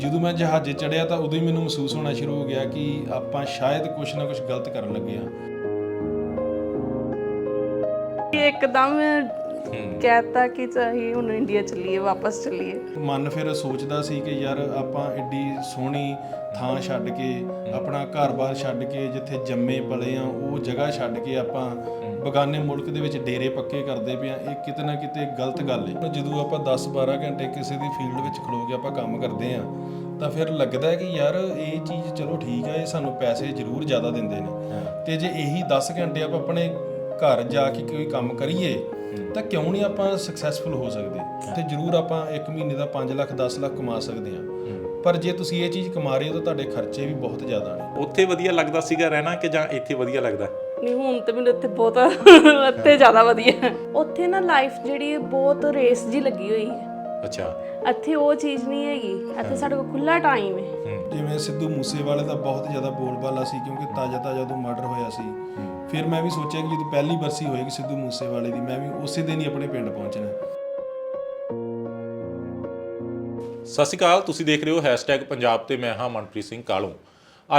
ਜਦੋਂ ਮੈਂ ਜਹਾਜ਼ੇ ਚੜਿਆ ਤਾਂ ਉਦੋਂ ਹੀ ਮੈਨੂੰ ਮਹਿਸੂਸ ਹੋਣਾ ਸ਼ੁਰੂ ਹੋ ਗਿਆ ਕਿ ਆਪਾਂ ਸ਼ਾਇਦ ਕੁਝ ਨਾ ਕੁਝ ਗਲਤ ਕਰਨ ਲੱਗੇ ਆ ਇੱਕਦਮ ਕਹਿਤਾ ਕਿ ਚਾਹੀ ਹੁਣ ਇੰਡੀਆ ਚੱਲੀਏ ਵਾਪਸ ਚੱਲੀਏ। ਮਨ ਫਿਰ ਸੋਚਦਾ ਸੀ ਕਿ ਯਾਰ ਆਪਾਂ ਐਡੀ ਸੋਹਣੀ ਥਾਂ ਛੱਡ ਕੇ ਆਪਣਾ ਘਰ-ਬਾਰ ਛੱਡ ਕੇ ਜਿੱਥੇ ਜੰਮੇ ਪਲੇ ਆ ਉਹ ਜਗ੍ਹਾ ਛੱਡ ਕੇ ਆਪਾਂ ਬਗਾਨੇ ਮੁਲਕ ਦੇ ਵਿੱਚ ਡੇਰੇ ਪੱਕੇ ਕਰਦੇ ਪਏ ਆ ਇਹ ਕਿਤੇ ਨਾ ਕਿਤੇ ਗਲਤ ਗੱਲ ਹੈ ਜਦੋਂ ਆਪਾਂ 10-12 ਘੰਟੇ ਕਿਸੇ ਦੀ ਫੀਲਡ ਵਿੱਚ ਖਲੋ ਕੇ ਆਪਾਂ ਕੰਮ ਕਰਦੇ ਆ ਤਾਂ ਫਿਰ ਲੱਗਦਾ ਹੈ ਕਿ ਯਾਰ ਇਹ ਚੀਜ਼ ਚਲੋ ਠੀਕ ਆ ਇਹ ਸਾਨੂੰ ਪੈਸੇ ਜ਼ਰੂਰ ਜ਼ਿਆਦਾ ਦਿੰਦੇ ਨੇ। ਤੇ ਜੇ ਇਹੀ 10 ਘੰਟੇ ਆਪਾਂ ਆਪਣੇ ਘਰ ਜਾ ਕੇ ਕੋਈ ਕੰਮ ਕਰੀਏ ਤਾਂ ਕਿਉਂ ਨਹੀਂ ਆਪਾਂ ਸਕਸੈਸਫੁਲ ਹੋ ਸਕਦੇ? ਤੇ ਜ਼ਰੂਰ ਆਪਾਂ 1 ਮਹੀਨੇ ਦਾ 5 ਲੱਖ 10 ਲੱਖ ਕਮਾ ਸਕਦੇ ਹਾਂ। ਪਰ ਜੇ ਤੁਸੀਂ ਇਹ ਚੀਜ਼ ਕਮਾ ਰਹੇ ਹੋ ਤਾਂ ਤੁਹਾਡੇ ਖਰਚੇ ਵੀ ਬਹੁਤ ਜ਼ਿਆਦਾ ਨੇ। ਉੱਥੇ ਵਧੀਆ ਲੱਗਦਾ ਸੀਗਾ ਰਹਿਣਾ ਕਿ ਜਾਂ ਇੱਥੇ ਵਧੀਆ ਲੱਗਦਾ? ਨਹੀਂ ਹੁਣ ਤੇ ਮੈਨੂੰ ਇੱਥੇ ਬਹੁਤ ਇੱਥੇ ਜ਼ਿਆਦਾ ਵਧੀਆ। ਹੈ। ਉੱਥੇ ਨਾ ਲਾਈਫ ਜਿਹੜੀ ਹੈ ਬਹੁਤ ਰੇਸ ਜੀ ਲੱਗੀ ਹੋਈ ਹੈ। ਅੱਛਾ। ਇੱਥੇ ਉਹ ਚੀਜ਼ ਨਹੀਂ ਹੈਗੀ ਇੱਥੇ ਸਾਡੇ ਕੋਲ ਖੁੱਲਾ ਟਾਈਮ ਹੈ। ਜਿਵੇਂ ਸਿੱਧੂ ਮੂਸੇਵਾਲੇ ਦਾ ਬਹੁਤ ਜ਼ਿਆਦਾ ਬੋਲਬਾਲਾ ਸੀ ਕਿਉਂਕਿ ਤਾਜ਼ਾ ਤਾਜ਼ਾ ਜਦੋਂ ਮਰਡਰ ਹੋਇਆ ਸੀ। ਫਿਰ ਮੈਂ ਵੀ ਸੋਚਿਆ ਕਿ ਜਦੋਂ ਪਹਿਲੀ ਬਰਸੀ ਹੋਏਗੀ ਸਿੱਧੂ ਮੂਸੇਵਾਲੇ ਦੀ ਮੈਂ ਵੀ ਉਸੇ ਦਿਨ ਹੀ ਆਪਣੇ ਪਿੰਡ ਪਹੁੰਚਣਾ। ਸਤਿ ਸ਼੍ਰੀ ਅਕਾਲ ਤੁਸੀਂ ਦੇਖ ਰਹੇ ਹੋ #ਪੰਜਾਬ ਤੇ ਮੈਂ ਹਾਂ ਮਨਪ੍ਰੀਤ ਸਿੰਘ ਕਾਲੂ।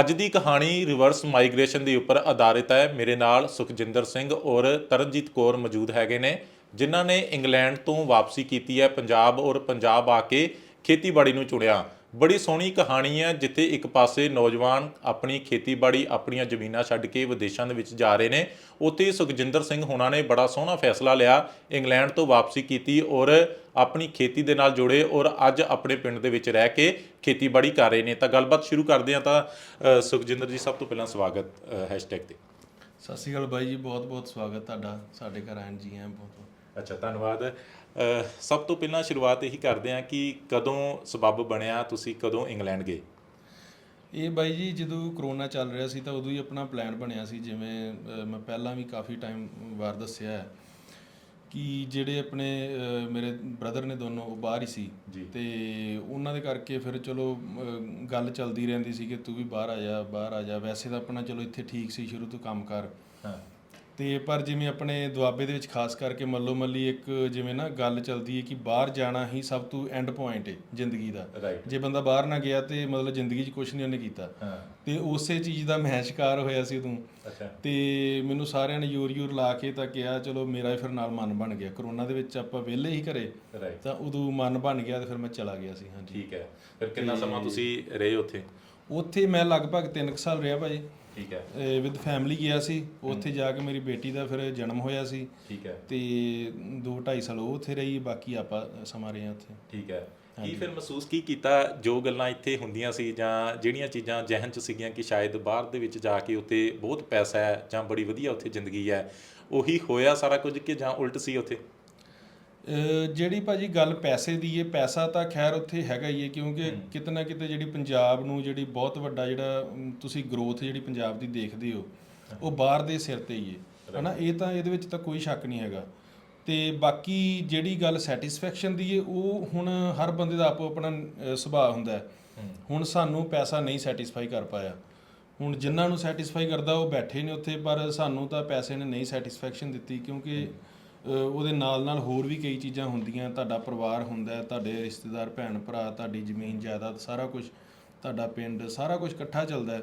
ਅੱਜ ਦੀ ਕਹਾਣੀ ਰਿਵਰਸ ਮਾਈਗ੍ਰੇਸ਼ਨ ਦੇ ਉੱਪਰ ਆਧਾਰਿਤ ਹੈ। ਮੇਰੇ ਨਾਲ ਸੁਖਜਿੰਦਰ ਸਿੰਘ ਔਰ ਤਰਨਜੀਤ ਕੌਰ ਮੌਜੂਦ ਹੈਗੇ ਨੇ, ਜਿਨ੍ਹਾਂ ਨੇ ਇੰਗਲੈਂਡ ਤੋਂ ਵਾਪਸੀ ਕੀਤੀ ਹੈ, ਪੰਜਾਬ ਔਰ ਪੰਜਾਬ ਆ ਕੇ ਖੇਤੀਬਾੜੀ ਨੂੰ ਚੁਣਿਆ। ਬੜੀ ਸੋਹਣੀ ਕਹਾਣੀ ਹੈ ਜਿੱਥੇ ਇੱਕ ਪਾਸੇ ਨੌਜਵਾਨ ਆਪਣੀ ਖੇਤੀਬਾੜੀ ਆਪਣੀਆਂ ਜ਼ਮੀਨਾਂ ਛੱਡ ਕੇ ਵਿਦੇਸ਼ਾਂ ਦੇ ਵਿੱਚ ਜਾ ਰਹੇ ਨੇ। ਉੱਥੇ ਸੁਖਜਿੰਦਰ ਸਿੰਘ ਹੋਣਾ ਨੇ ਬੜਾ ਸੋਹਣਾ ਫੈਸਲਾ ਲਿਆ ਇੰਗਲੈਂਡ ਤੋਂ ਵਾਪਸੀ ਕੀਤੀ ਔਰ ਆਪਣੀ ਖੇਤੀ ਦੇ ਨਾਲ ਜੁੜੇ ਔਰ ਅੱਜ ਆਪਣੇ ਪਿੰਡ ਦੇ ਵਿੱਚ ਰਹਿ ਕੇ ਖੇਤੀਬਾੜੀ ਕਰ ਰਹੇ ਨੇ। ਤਾਂ ਗੱਲਬਾਤ ਸ਼ੁਰੂ ਕਰਦੇ ਹਾਂ ਤਾਂ ਸੁਖਜਿੰਦਰ ਜੀ ਸਭ ਤੋਂ ਪਹਿਲਾਂ ਸਵਾਗਤ ਹੈਸ਼ਟੈਗ ਤੇ। ਸਤਿ ਸ਼੍ਰੀ ਅਕਾਲ ਬਾਈ ਜੀ ਬਹੁਤ ਬਹੁਤ ਸਵਾਗਤ ਤੁਹਾਡਾ ਸਾਡੇ ਘਰ ਆਣ ਜੀ ਆਇਆਂ ਬਹੁਤ ਅੱਛਾ ਧੰਨਵਾਦ। ਸਭ ਤੋਂ ਪਹਿਲਾਂ ਸ਼ੁਰੂਆਤ ਇਹੀ ਕਰਦੇ ਹਾਂ ਕਿ ਕਦੋਂ ਸਬੱਬ ਬਣਿਆ ਤੁਸੀਂ ਕਦੋਂ ਇੰਗਲੈਂਡ ਗਏ? ਇਹ ਬਾਈ ਜੀ ਜਦੋਂ ਕਰੋਨਾ ਚੱਲ ਰਿਹਾ ਸੀ ਤਾਂ ਉਦੋਂ ਹੀ ਆਪਣਾ ਪਲਾਨ ਬਣਿਆ ਸੀ ਜਿਵੇਂ ਮੈਂ ਪਹਿਲਾਂ ਵੀ ਕਾਫੀ ਟਾਈਮ ਵਾਰ ਦੱਸਿਆ ਹੈ ਕਿ ਜਿਹੜੇ ਆਪਣੇ ਮੇਰੇ ਬ੍ਰਦਰ ਨੇ ਦੋਨੋਂ ਉਹ ਬਾਹਰ ਹੀ ਸੀ। ਤੇ ਉਹਨਾਂ ਦੇ ਕਰਕੇ ਫਿਰ ਚਲੋ ਗੱਲ ਚੱਲਦੀ ਰਹਿੰਦੀ ਸੀ ਕਿ ਤੂੰ ਵੀ ਬਾਹਰ ਆ ਜਾ ਬਾਹਰ ਆ ਜਾ। ਵੈਸੇ ਤਾਂ ਆਪਣਾ ਚਲੋ ਇੱਥੇ ਠੀਕ ਸੀ ਸ਼ੁਰੂ ਤੋਂ ਕੰਮ ਕਰ। ਹਾਂ। ਤੇ ਪਰ ਜਿਵੇਂ ਆਪਣੇ ਦੁਆਬੇ ਦੇ ਵਿੱਚ ਖਾਸ ਕਰਕੇ ਮੱਲੋ ਮੱਲੀ ਇੱਕ ਜਿਵੇਂ ਨਾ ਗੱਲ ਚੱਲਦੀ ਹੈ ਕਿ ਬਾਹਰ ਜਾਣਾ ਹੀ ਸਭ ਤੋਂ ਐਂਡ ਪੁਆਇੰਟ ਹੈ ਜ਼ਿੰਦਗੀ ਦਾ। ਜੇ ਬੰਦਾ ਬਾਹਰ ਨਾ ਗਿਆ ਤੇ ਮਤਲਬ ਜ਼ਿੰਦਗੀ 'ਚ ਕੁਝ ਨਹੀਂ ਉਹਨੇ ਕੀਤਾ। ਤੇ ਉਸੇ ਚੀਜ਼ ਦਾ ਮੈਂ ਸ਼ਿਕਾਰ ਹੋਇਆ ਸੀ ਅੱਛਾ। ਤੇ ਮੈਨੂੰ ਸਾਰਿਆਂ ਨੇ ਯੂਰ ਯੂਰ ਲਾ ਕੇ ਤਾਂ ਕਿਹਾ ਚਲੋ ਮੇਰਾ ਫਿਰ ਨਾਲ ਮਨ ਬਣ ਗਿਆ। ਕਰੋਨਾ ਦੇ ਵਿੱਚ ਆਪਾਂ ਵਿਹਲੇ ਹੀ ਘਰੇ ਤਾਂ ਉਦੋਂ ਮਨ ਬਣ ਗਿਆ ਤੇ ਫਿਰ ਮੈਂ ਚਲਾ ਗਿਆ ਸੀ ਹਾਂਜੀ। ਠੀਕ ਹੈ। ਫਿਰ ਕਿੰਨਾ ਸਮਾਂ ਤੁਸੀਂ ਰਹੇ ਉੱਥੇ? ਉੱਥੇ ਮੈਂ ਲਗਭਗ 3 ਸਾਲ ਰਿਹਾ ਭਾਜੀ। ਠੀਕ ਹੈ। ਵਿਦ ਫੈਮਿਲੀ ਗਿਆ ਸੀ ਉੱਥੇ ਜਾ ਕੇ ਮੇਰੀ ਬੇਟੀ ਦਾ ਫਿਰ ਜਨਮ ਹੋਇਆ ਸੀ। ਠੀਕ ਹੈ। ਤੇ 2 2.5 ਸਾਲ ਉਹ ਉੱਥੇ ਰਹੀ ਬਾਕੀ ਆਪਾਂ ਸਮਾਂ ਰਹੇ ਹਾਂ ਉੱਥੇ। ਠੀਕ ਹੈ। ਕੀ ਫਿਰ ਮਹਿਸੂਸ ਕੀ ਕੀਤਾ? ਜੋ ਗੱਲਾਂ ਇੱਥੇ ਹੁੰਦੀਆਂ ਸੀ ਜਾਂ ਜਿਹੜੀਆਂ ਚੀਜ਼ਾਂ ਜ਼ਿਹਨ 'ਚ ਸੀਗੀਆਂ ਕਿ ਸ਼ਾਇਦ ਬਾਹਰ ਦੇ ਵਿੱਚ ਜਾ ਕੇ ਉੱਥੇ ਬਹੁਤ ਪੈਸਾ ਹੈ ਜਾਂ ਬੜੀ ਵਧੀਆ ਉੱਥੇ ਜ਼ਿੰਦਗੀ ਹੈ ਉਹੀ ਹੋਇਆ ਸਾਰਾ ਕੁਝ ਕਿ ਜਾਂ ਉਲਟ ਸੀ ਉੱਥੇ? ਜਿਹੜੀ ਭਾਜੀ ਗੱਲ ਪੈਸੇ ਦੀ ਹੈ ਪੈਸਾ ਤਾਂ ਖੈਰ ਉੱਥੇ ਹੈਗਾ ਹੀ ਹੈ ਕਿਉਂਕਿ ਕਿਤੇ ਨਾ ਕਿਤੇ ਜਿਹੜੀ ਪੰਜਾਬ ਨੂੰ ਜਿਹੜੀ ਬਹੁਤ ਵੱਡਾ ਜਿਹੜਾ ਤੁਸੀਂ ਗਰੋਥ ਜਿਹੜੀ ਪੰਜਾਬ ਦੀ ਦੇਖਦੇ ਹੋ ਉਹ ਬਾਹਰ ਦੇ ਸਿਰ ਤੇ ਹੀ ਹੈ ਹਨਾ ਇਹ ਤਾਂ ਇਹਦੇ ਵਿੱਚ ਤਾਂ ਕੋਈ ਸ਼ੱਕ ਨਹੀਂ ਹੈਗਾ। ਤੇ ਬਾਕੀ ਜਿਹੜੀ ਗੱਲ ਸੈਟੀਸਫੈਕਸ਼ਨ ਦੀ ਹੈ ਉਹ ਹੁਣ ਹਰ ਬੰਦੇ ਦਾ ਆਪੋ ਆਪਣਾ ਸੁਭਾਅ ਹੁੰਦਾ ਹੈ। ਹੁਣ ਸਾਨੂੰ ਪੈਸਾ ਨਹੀਂ ਸੈਟੀਸਫਾਈ ਕਰ ਪਾਇਆ। ਹੁਣ ਜਿਨ੍ਹਾਂ ਨੂੰ ਸੈਟੀਸਫਾਈ ਕਰਦਾ ਉਹ ਬੈਠੇ ਨੇ ਉੱਥੇ ਪਰ ਸਾਨੂੰ ਤਾਂ ਪੈਸੇ ਨੇ ਨਹੀਂ ਸੈਟੀਸਫੈਕਸ਼ਨ ਦਿੱਤੀ ਕਿਉਂਕਿ ਉਹਦੇ ਨਾਲ ਨਾਲ ਹੋਰ ਵੀ ਕਈ ਚੀਜ਼ਾਂ ਹੁੰਦੀਆਂ ਤੁਹਾਡਾ ਪਰਿਵਾਰ ਹੁੰਦਾ ਤੁਹਾਡੇ ਰਿਸ਼ਤੇਦਾਰ ਭੈਣ ਭਰਾ ਤੁਹਾਡੀ ਜ਼ਮੀਨ ਜਾਇਦਾਦ ਸਾਰਾ ਕੁਝ ਤੁਹਾਡਾ ਪਿੰਡ ਸਾਰਾ ਕੁਝ ਇਕੱਠਾ ਚੱਲਦਾ ਹੈ।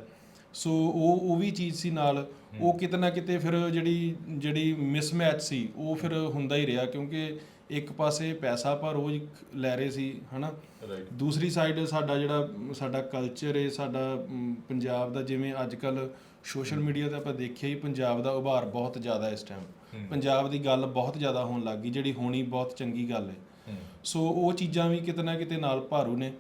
ਸੋ ਉਹ ਉਹ ਵੀ ਚੀਜ਼ ਸੀ ਨਾਲ ਉਹ ਕਿਤੇ ਨਾ ਕਿਤੇ ਫਿਰ ਜਿਹੜੀ ਜਿਹੜੀ ਮਿਸਮੈਚ ਸੀ ਉਹ ਫਿਰ ਹੁੰਦਾ ਹੀ ਰਿਹਾ ਕਿਉਂਕਿ ਇੱਕ ਪਾਸੇ ਪੈਸਾ ਆਪਾਂ ਰੋਜ਼ ਲੈ ਰਹੇ ਸੀ ਹਨਾ? ਦੂਸਰੀ ਸਾਈਡ ਸਾਡਾ ਜਿਹੜਾ ਸਾਡਾ ਕਲਚਰ ਹੈ ਸਾਡਾ ਪੰਜਾਬ ਦਾ ਜਿਵੇਂ ਅੱਜ ਕੱਲ ਸੋਸ਼ਲ ਮੀਡੀਆ ਤੇ ਆਪਾਂ ਦੇਖਿਆ ਹੀ ਪੰਜਾਬ ਦਾ ਉਭਾਰ ਬਹੁਤ ਜ਼ਿਆਦਾ ਇਸ ਟਾਈਮ ਪੰਜਾਬ ਦੀ ਗੱਲ ਬਹੁਤ ਜ਼ਿਆਦਾ ਹੋਣ ਲੱਗ ਗਈ ਜਿਹੜੀ ਹੋਣੀ ਬਹੁਤ ਚੰਗੀ ਗੱਲ ਹੈ। ਸੋ ਉਹ ਚੀਜ਼ਾਂ ਵੀ ਕਿਤੇ ਨਾ ਕਿਤੇ ਨਾਲ ਭਾਰੂ ਨੇ।